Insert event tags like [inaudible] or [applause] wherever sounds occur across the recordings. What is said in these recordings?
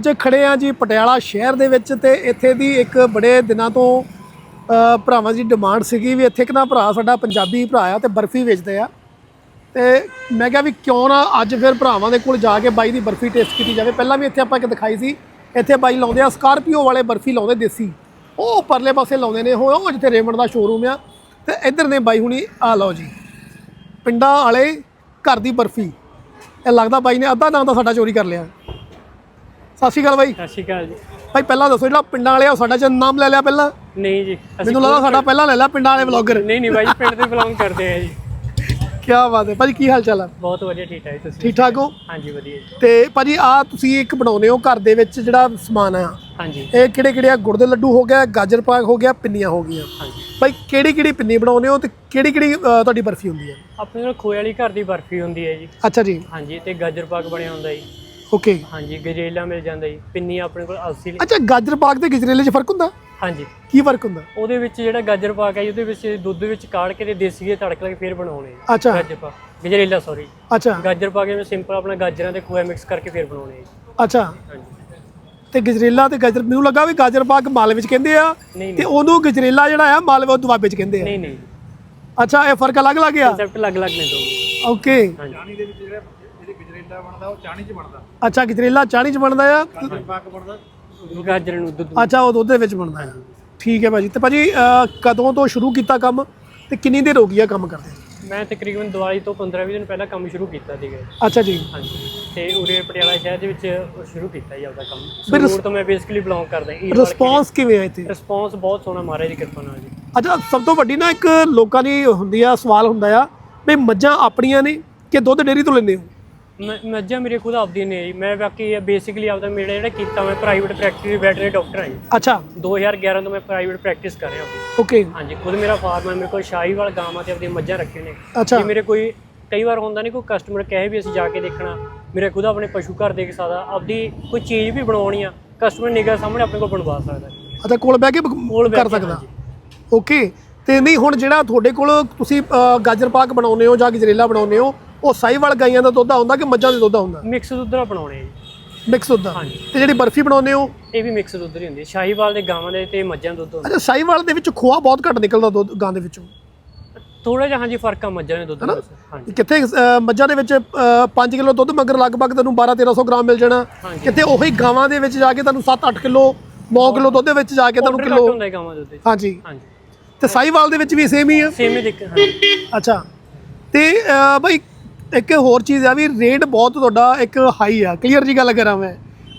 ਅੱਜ ਖੜੇ ਆ ਜੀ ਪਟਿਆਲਾ ਸ਼ਹਿਰ ਦੇ ਵਿੱਚ ਤੇ ਇੱਥੇ ਦੀ ਇੱਕ ਬੜੇ ਦਿਨਾਂ ਤੋਂ ਭਰਾਵਾਂ ਦੀ ਡਿਮਾਂਡ ਸੀਗੀ ਵੀ ਇੱਥੇ ਇੱਕ ਨਾ ਭਰਾ ਸਾਡਾ ਪੰਜਾਬੀ ਭਰਾ ਆ ਤੇ ਬਰਫੀ ਵੇਚਦੇ ਆ। ਤੇ ਮੈਂ ਕਿਹਾ ਵੀ ਕਿਉਂ ਨਾ ਅੱਜ ਫਿਰ ਭਰਾਵਾਂ ਦੇ ਕੋਲ ਜਾ ਕੇ ਬਾਈ ਦੀ ਬਰਫੀ ਟੇਸਟ ਕੀਤੀ ਜਾਵੇ। ਪਹਿਲਾਂ ਵੀ ਇੱਥੇ ਆਪਾਂ ਇੱਕ ਦਿਖਾਈ ਸੀ, ਇੱਥੇ ਬਾਈ ਲਾਉਂਦੇ ਆ, ਸਕਾਰਪੀਓ ਵਾਲੇ ਬਰਫੀ ਲਾਉਂਦੇ ਦੇਸੀ। ਉਹ ਪਰਲੇ ਪਾਸੇ ਲਾਉਂਦੇ ਨੇ, ਉਹ ਉਹ ਜਿੱਥੇ ਰੇਮੰਡ ਦਾ ਸ਼ੋਰੂਮ ਆ। ਤੇ ਇੱਧਰ ਨੇ ਬਾਈ ਹੁਣੀ ਆ ਲਓ ਜੀ, ਪਿੰਡਾਂ ਵਾਲੇ ਘਰ ਦੀ ਬਰਫੀ। ਇਹ ਲੱਗਦਾ ਬਾਈ ਨੇ ਅੱਧਾ ਨਾਮ ਤਾਂ ਸਾਡਾ ਚੋਰੀ ਕਰ ਲਿਆ। ਸਤਿ ਸ਼੍ਰੀ ਅਕਾਲ ਬਾਈ। ਸਤਿ ਸ਼੍ਰੀ ਅਕਾਲ ਜੀ। ਭਾਈ ਪਹਿਲਾਂ ਦੱਸੋ ਜਿਹੜਾ ਪਿੰਡਾਂ ਵਾਲੇ ਆ ਉਹ ਸਾਡਾ ਚ ਨਾਮ ਲੈ ਲਿਆ ਪਹਿਲਾਂ? ਨਹੀਂ ਜੀ ਮੈਨੂੰ ਲੱਗਦਾ ਸਾਡਾ ਪਹਿਲਾਂ ਲੈ ਲਿਆ ਪਿੰਡਾਂ ਵਾਲੇ ਵਲੌਗਰ ਨਹੀਂ ਨਹੀਂ ਬਾਈ ਪਿੰਡ ਤੋਂ ਬਿਲੋਂਗ ਕਰਦੇ ਆ ਜੀ। ਕੀ ਬਾਤ ਹੈ। ਭਾਜੀ ਕੀ ਹਾਲ ਚਾਲ ਆ? ਬਹੁਤ ਵਧੀਆ ਠੀਕ ਠਾਕ ਤੁਸੀਂ ਠੀਕ ਠਾਕ ਹੋ? ਹਾਂਜੀ ਵਧੀਆ ਜੀ। ਤੇ ਭਾਜੀ ਆ ਤੁਸੀਂ ਇੱਕ ਬਣਾਉਨੇ ਹੋ ਘਰ ਦੇ ਵਿੱਚ ਜਿਹੜਾ ਸਮਾਨ ਆ। ਹਾਂਜੀ। ਇਹ ਕਿਹੜੇ ਕਿਹੜੇ ਆ? ਗੁੜ ਦੇ ਲੱਡੂ ਹੋ ਗਿਆ ਗਾਜਰ ਪਾਕ ਹੋ ਗਿਆ ਪਿੰਨੀਆਂ ਹੋ ਗਈਆਂ। ਹਾਂਜੀ। ਭਾਈ ਕਿਹੜੀ ਕਿਹੜੀ ਪਿੰਨੀ ਬਣਾਉਨੇ ਹੋ ਤੇ ਕਿਹੜੀ ਕਿਹੜੀ ਤੁਹਾਡੀ ਬਰਫੀ ਹੁੰਦੀ ਹੈ ਆਪਣੇ ਕੋਲ ਖੋਏ ਵਾਲੀ ਘਰ ਦੀ ਬਰਫੀ ਹੁੰਦੀ ਹੈ ਜੀ। ਅੱਛਾ ਜੀ। ਹਾਂਜੀ ਤੇ ਗਾਜਰ ਪਾਕ ਬਣਿਆ ਹੁੰਦਾ ਜੀ। ਓਕੇ ਹਾਂਜੀ ਗਜਰੇਲਾ ਮਿਲ ਜਾਂਦਾ ਜੀ ਪਿੰਨੀ ਆਪਣੇ ਕੋਲ ਅਲਸੀ ਅੱਛਾ ਗਾਜਰ ਪਾਕ ਤੇ ਗਜਰੇਲੇ 'ਚ ਫ਼ਰਕ ਹੁੰਦਾ? ਹਾਂਜੀ। ਕੀ ਫ਼ਰਕ ਹੁੰਦਾ? ਉਹਦੇ ਵਿੱਚ ਜਿਹੜਾ ਗਾਜਰ ਪਾਕ ਹੈ ਉਹਦੇ ਵਿੱਚ ਦੁੱਧ ਵਿੱਚ ਕਾੜ ਕੇ ਤੇ ਦੇਸੀ ਘੀ ਤੜਕ ਲਾ ਕੇ ਫੇਰ ਬਣਾਉਣੇ ਅੱਛਾ। ਗਾਜਰ ਪਾਕ। ਗਜਰੇਲਾ ਸੌਰੀ ਅੱਛਾ। ਗਾਜਰ ਪਾਕ ਜਿਵੇਂ ਸਿੰਪਲ ਆਪਣਾ ਗਾਜਰਾਂ ਤੇ ਖੋਆ ਮਿਕਸ ਕਰਕੇ ਫੇਰ ਬਣਾਉਣੇ ਜੀ। ਅੱਛਾ। ਹਾਂਜੀ। ਤੇ ਗਜਰੇਲਾ ਤੇ ਗਾਜਰ ਮੈਨੂੰ ਲੱਗਾ ਵੀ ਗਾਜਰ ਪਾਕ ਮਾਲਵੇ ਵਿੱਚ ਕਹਿੰਦੇ ਆ ਤੇ ਉਹਨੂੰ ਗਜਰੇਲਾ ਜਿਹੜਾ ਆ ਮਾਲਵੇ ਉਹ ਦੁਆਬੇ 'ਚ ਕਹਿੰਦੇ ਆ। ਨਹੀਂ ਨਹੀਂ। ਅੱਛਾ ਇਹ ਫ਼ਰਕ ਅਲੱਗ ਲੱਗ ਗਿਆ ਕਨਸੈਪਟ ਅਲੱਗ-ਅਲੱਗ ਨੇ ਦੋ ਓਕੇ ਹਾਂਜੀ। ਅੱਛਾ ਗਜਰੇਲਾ ਚਾਣੀ 'ਚ ਬਣਦਾ ਆ? ਗਾਜਰ ਨੂੰ ਦੁੱਧ ਅੱਛਾ ਉਹ ਦੁੱਧ ਦੇ ਵਿੱਚ ਬਣਦਾ ਆ। ਠੀਕ ਹੈ ਭਾਜੀ। ਤੇ ਭਾਜੀ ਕਦੋਂ ਤੋਂ ਸ਼ੁਰੂ ਕੀਤਾ ਕੰਮ ਤੇ ਕਿੰਨੀ ਦੇਰ ਹੋ ਗਈ ਆ ਕੰਮ ਕਰਦੇ? ਮੈਂ ਤਕਰੀਬਨ ਦੀਵਾਲੀ ਤੋਂ 15-20 ਦਿਨ ਪਹਿਲਾਂ ਕੰਮ ਸ਼ੁਰੂ ਕੀਤਾ ਸੀਗਾ। ਅੱਛਾ ਜੀ। ਹਾਂਜੀ। ਤੇ ਉਰੇ ਪਟਿਆਲਾ ਸ਼ਹਿਰ ਦੇ ਵਿੱਚ ਸ਼ੁਰੂ ਕੀਤਾ ਜੀ ਆਪਦਾ ਕੰਮ। ਫਿਰ ਸੰਗਰੂਰ ਤੋਂ ਮੈਂ ਬੇਸਿਕਲੀ ਬਿਲੋਂਗ ਕਰਦਾ ਹਾਂ ਰਿਸਪੌਂਸ ਕਿਵੇਂ ਆ ਇੱਥੇ? ਰਿਸਪੌਂਸ ਬਹੁਤ ਸੋਹਣਾ ਮਹਾਰਾਜ ਦੀ ਕਿਰਪਾ ਨਾਲ ਜੀ। ਅੱਛਾ ਸਭ ਤੋਂ ਵੱਡੀ ਨਾ ਇੱਕ ਲੋਕਾਂ ਦੀ ਹੁੰਦੀ ਆ ਸਵਾਲ ਹੁੰਦਾ ਆ ਵੀ ਮੱਝਾਂ ਆਪਣੀਆਂ ਨੇ ਕਿ ਦੁੱਧ ਡੇਅਰੀ ਤੋਂ ਲੈਂਦੇ ਹੋ? ਮੈਂ ਮੱਝਾਂ ਮੇਰੇ ਖੁਦ ਆਪਦੀਆਂ ਨੇ ਜੀ। ਮੈਂ ਬਾਕੀ ਬੇਸਿਕਲੀ ਆਪਦਾ ਮੇਰਾ ਜਿਹੜਾ ਕੀਤਾ ਮੈਂ ਪ੍ਰਾਈਵੇਟ ਪ੍ਰੈਕਟਿਸ ਵੈਟਰਨਰੀ ਡਾਕਟਰ ਹਾਂ ਜੀ। ਅੱਛਾ। 2011 ਤੋਂ ਮੈਂ ਪ੍ਰਾਈਵੇਟ ਪ੍ਰੈਕਟਿਸ ਕਰ ਰਿਹਾ ਹਾਂ। ਓਕੇ ਹਾਂਜੀ ਖੁਦ ਮੇਰਾ ਫਾਰਮ ਹੈ ਮੇਰੇ ਕੋਲ ਸ਼ਾਹੀਵਾਲ ਗਾਵਾਂ ਤੇ ਆਪਣੀਆਂ ਮੱਝਾਂ ਰੱਖੇ ਨੇ। ਅੱਛਾ। ਜੇ ਮੇਰੇ ਕੋਈ ਕਈ ਵਾਰ ਹੁੰਦਾ ਨਹੀਂ ਕੋਈ ਕਸਟਮਰ ਕਹੇ ਵੀ ਅਸੀਂ ਜਾ ਕੇ ਦੇਖਣਾ ਮੇਰੇ ਖੁਦ ਆਪਣੇ ਪਸ਼ੂ ਘਰ ਦੇਖ ਸਕਦਾ ਆਪਦੀ ਕੋਈ ਚੀਜ਼ ਵੀ ਬਣਾਉਣੀ ਆ ਕਸਟਮਰ ਨਿਗਾਹ ਸਾਹਮਣੇ ਆਪਣੇ ਕੋਲ ਬਣਵਾ ਸਕਦਾ ਅੱਛਾ ਕੋਲ ਬਹਿ ਕੇ ਕੋਲ ਬਹਿ ਕਰ ਕੇ, ਸਕਦਾ। ਓਕੇ ਤੇ ਨਹੀਂ ਹੁਣ ਜਿਹੜਾ ਤੁਹਾਡੇ ਕੋਲ ਤੁਸੀਂ ਗਾਜਰ ਪਾਕ ਬਣਾਉਂਦੇ ਹੋ ਜਾਂ ਗਜਰੇਲਾ ਬਣਾਉਂਦੇ ਹੋ ਉਹ ਸਾਈਵਾਲ ਗਾਈਆਂ ਦਾ ਦੁੱਧ ਹੁੰਦਾ ਕਿ ਮੱਝਾਂ ਦਾ ਦੁੱਧ ਹੁੰਦਾ? ਮਿਕਸ ਦੁੱਧ ਦਾ ਬਣਾਉਣੇ ਆ ਜੀ। ਮਿਕਸ ਦੁੱਧ ਦਾ ਹਾਂਜੀ। ਤੇ ਜਿਹੜੀ ਬਰਫੀ ਬਣਾਉਂਦੇ ਹੋ? ਇਹ ਵੀ ਮਿਕਸ ਦੁੱਧ ਹੀ ਹੁੰਦੀ ਹੈ। ਸ਼ਾਹੀਵਾਲ ਦੇ ਗਾਵਾਂ ਦੇ ਤੇ ਮੱਝਾਂ ਦਾ ਦੁੱਧ ਹੁੰਦਾ ਅੱਛਾ ਸਾਈਵਾਲ ਦੇ ਵਿੱਚ ਖੋਆ ਬਹੁਤ ਘੱਟ ਨਿਕਲਦਾ ਦੁੱਧ ਗਾਂ ਦੇ ਵਿੱਚੋਂ। ਥੋੜਾ ਜਿਹਾ ਹਾਂਜੀ ਫ਼ਰਕ ਆ ਮੱਝਾਂ ਦੇ ਦੁੱਧ ਵਿੱਚ ਹਾਂਜੀ। ਕਿੱਥੇ ਅਹ, ਮੱਝਾਂ ਦੇ ਵਿੱਚ 5 ਕਿਲੋ ਦੁੱਧ ਮਗਰ ਲਗਭਗ ਤੁਹਾਨੂੰ 12 1300 ਗ੍ਰਾਮ ਮਿਲ ਜਾਣਾ। ਹਾਂਜੀ। ਕਿਤੇ ਉਹੀ ਗਾਵਾਂ ਦੇ ਵਿੱਚ ਜਾ ਕੇ ਤੁਹਾਨੂੰ 7-8 ਕਿਲੋ 9 ਕਿਲੋ ਦੁੱਧ ਦੇ ਵਿੱਚ ਜਾ ਕੇ ਤੁਹਾਨੂੰ ਕਿਲੋ ਹੁੰਦਾ ਹੈ ਗਾਵਾਂ ਦੇ ਦੁੱਧ 'ਚ। ਹਾਂਜੀ। ਹਾਂਜੀ। ਤੇ ਸਾਈਵਾਲ ਦੇ ਵਿੱਚ ਵੀ ਸੇਮ ਹੀ ਆ? ਸੇਮ ਹੀ ਦਿੱਕਤ ਹਾਂਜੀ। ਅੱਛਾ। ਤੇ ਅਹ, ਬਈ ਇੱਕ ਹੋਰ ਚੀਜ਼ ਆ ਵੀ ਰੇਟ ਬਹੁਤ ਤੁਹਾਡਾ ਇੱਕ ਹਾਈ ਆ। ਕਲੀਅਰ ਜੀ ਗੱਲ ਕਰਾਂ ਮੈਂ।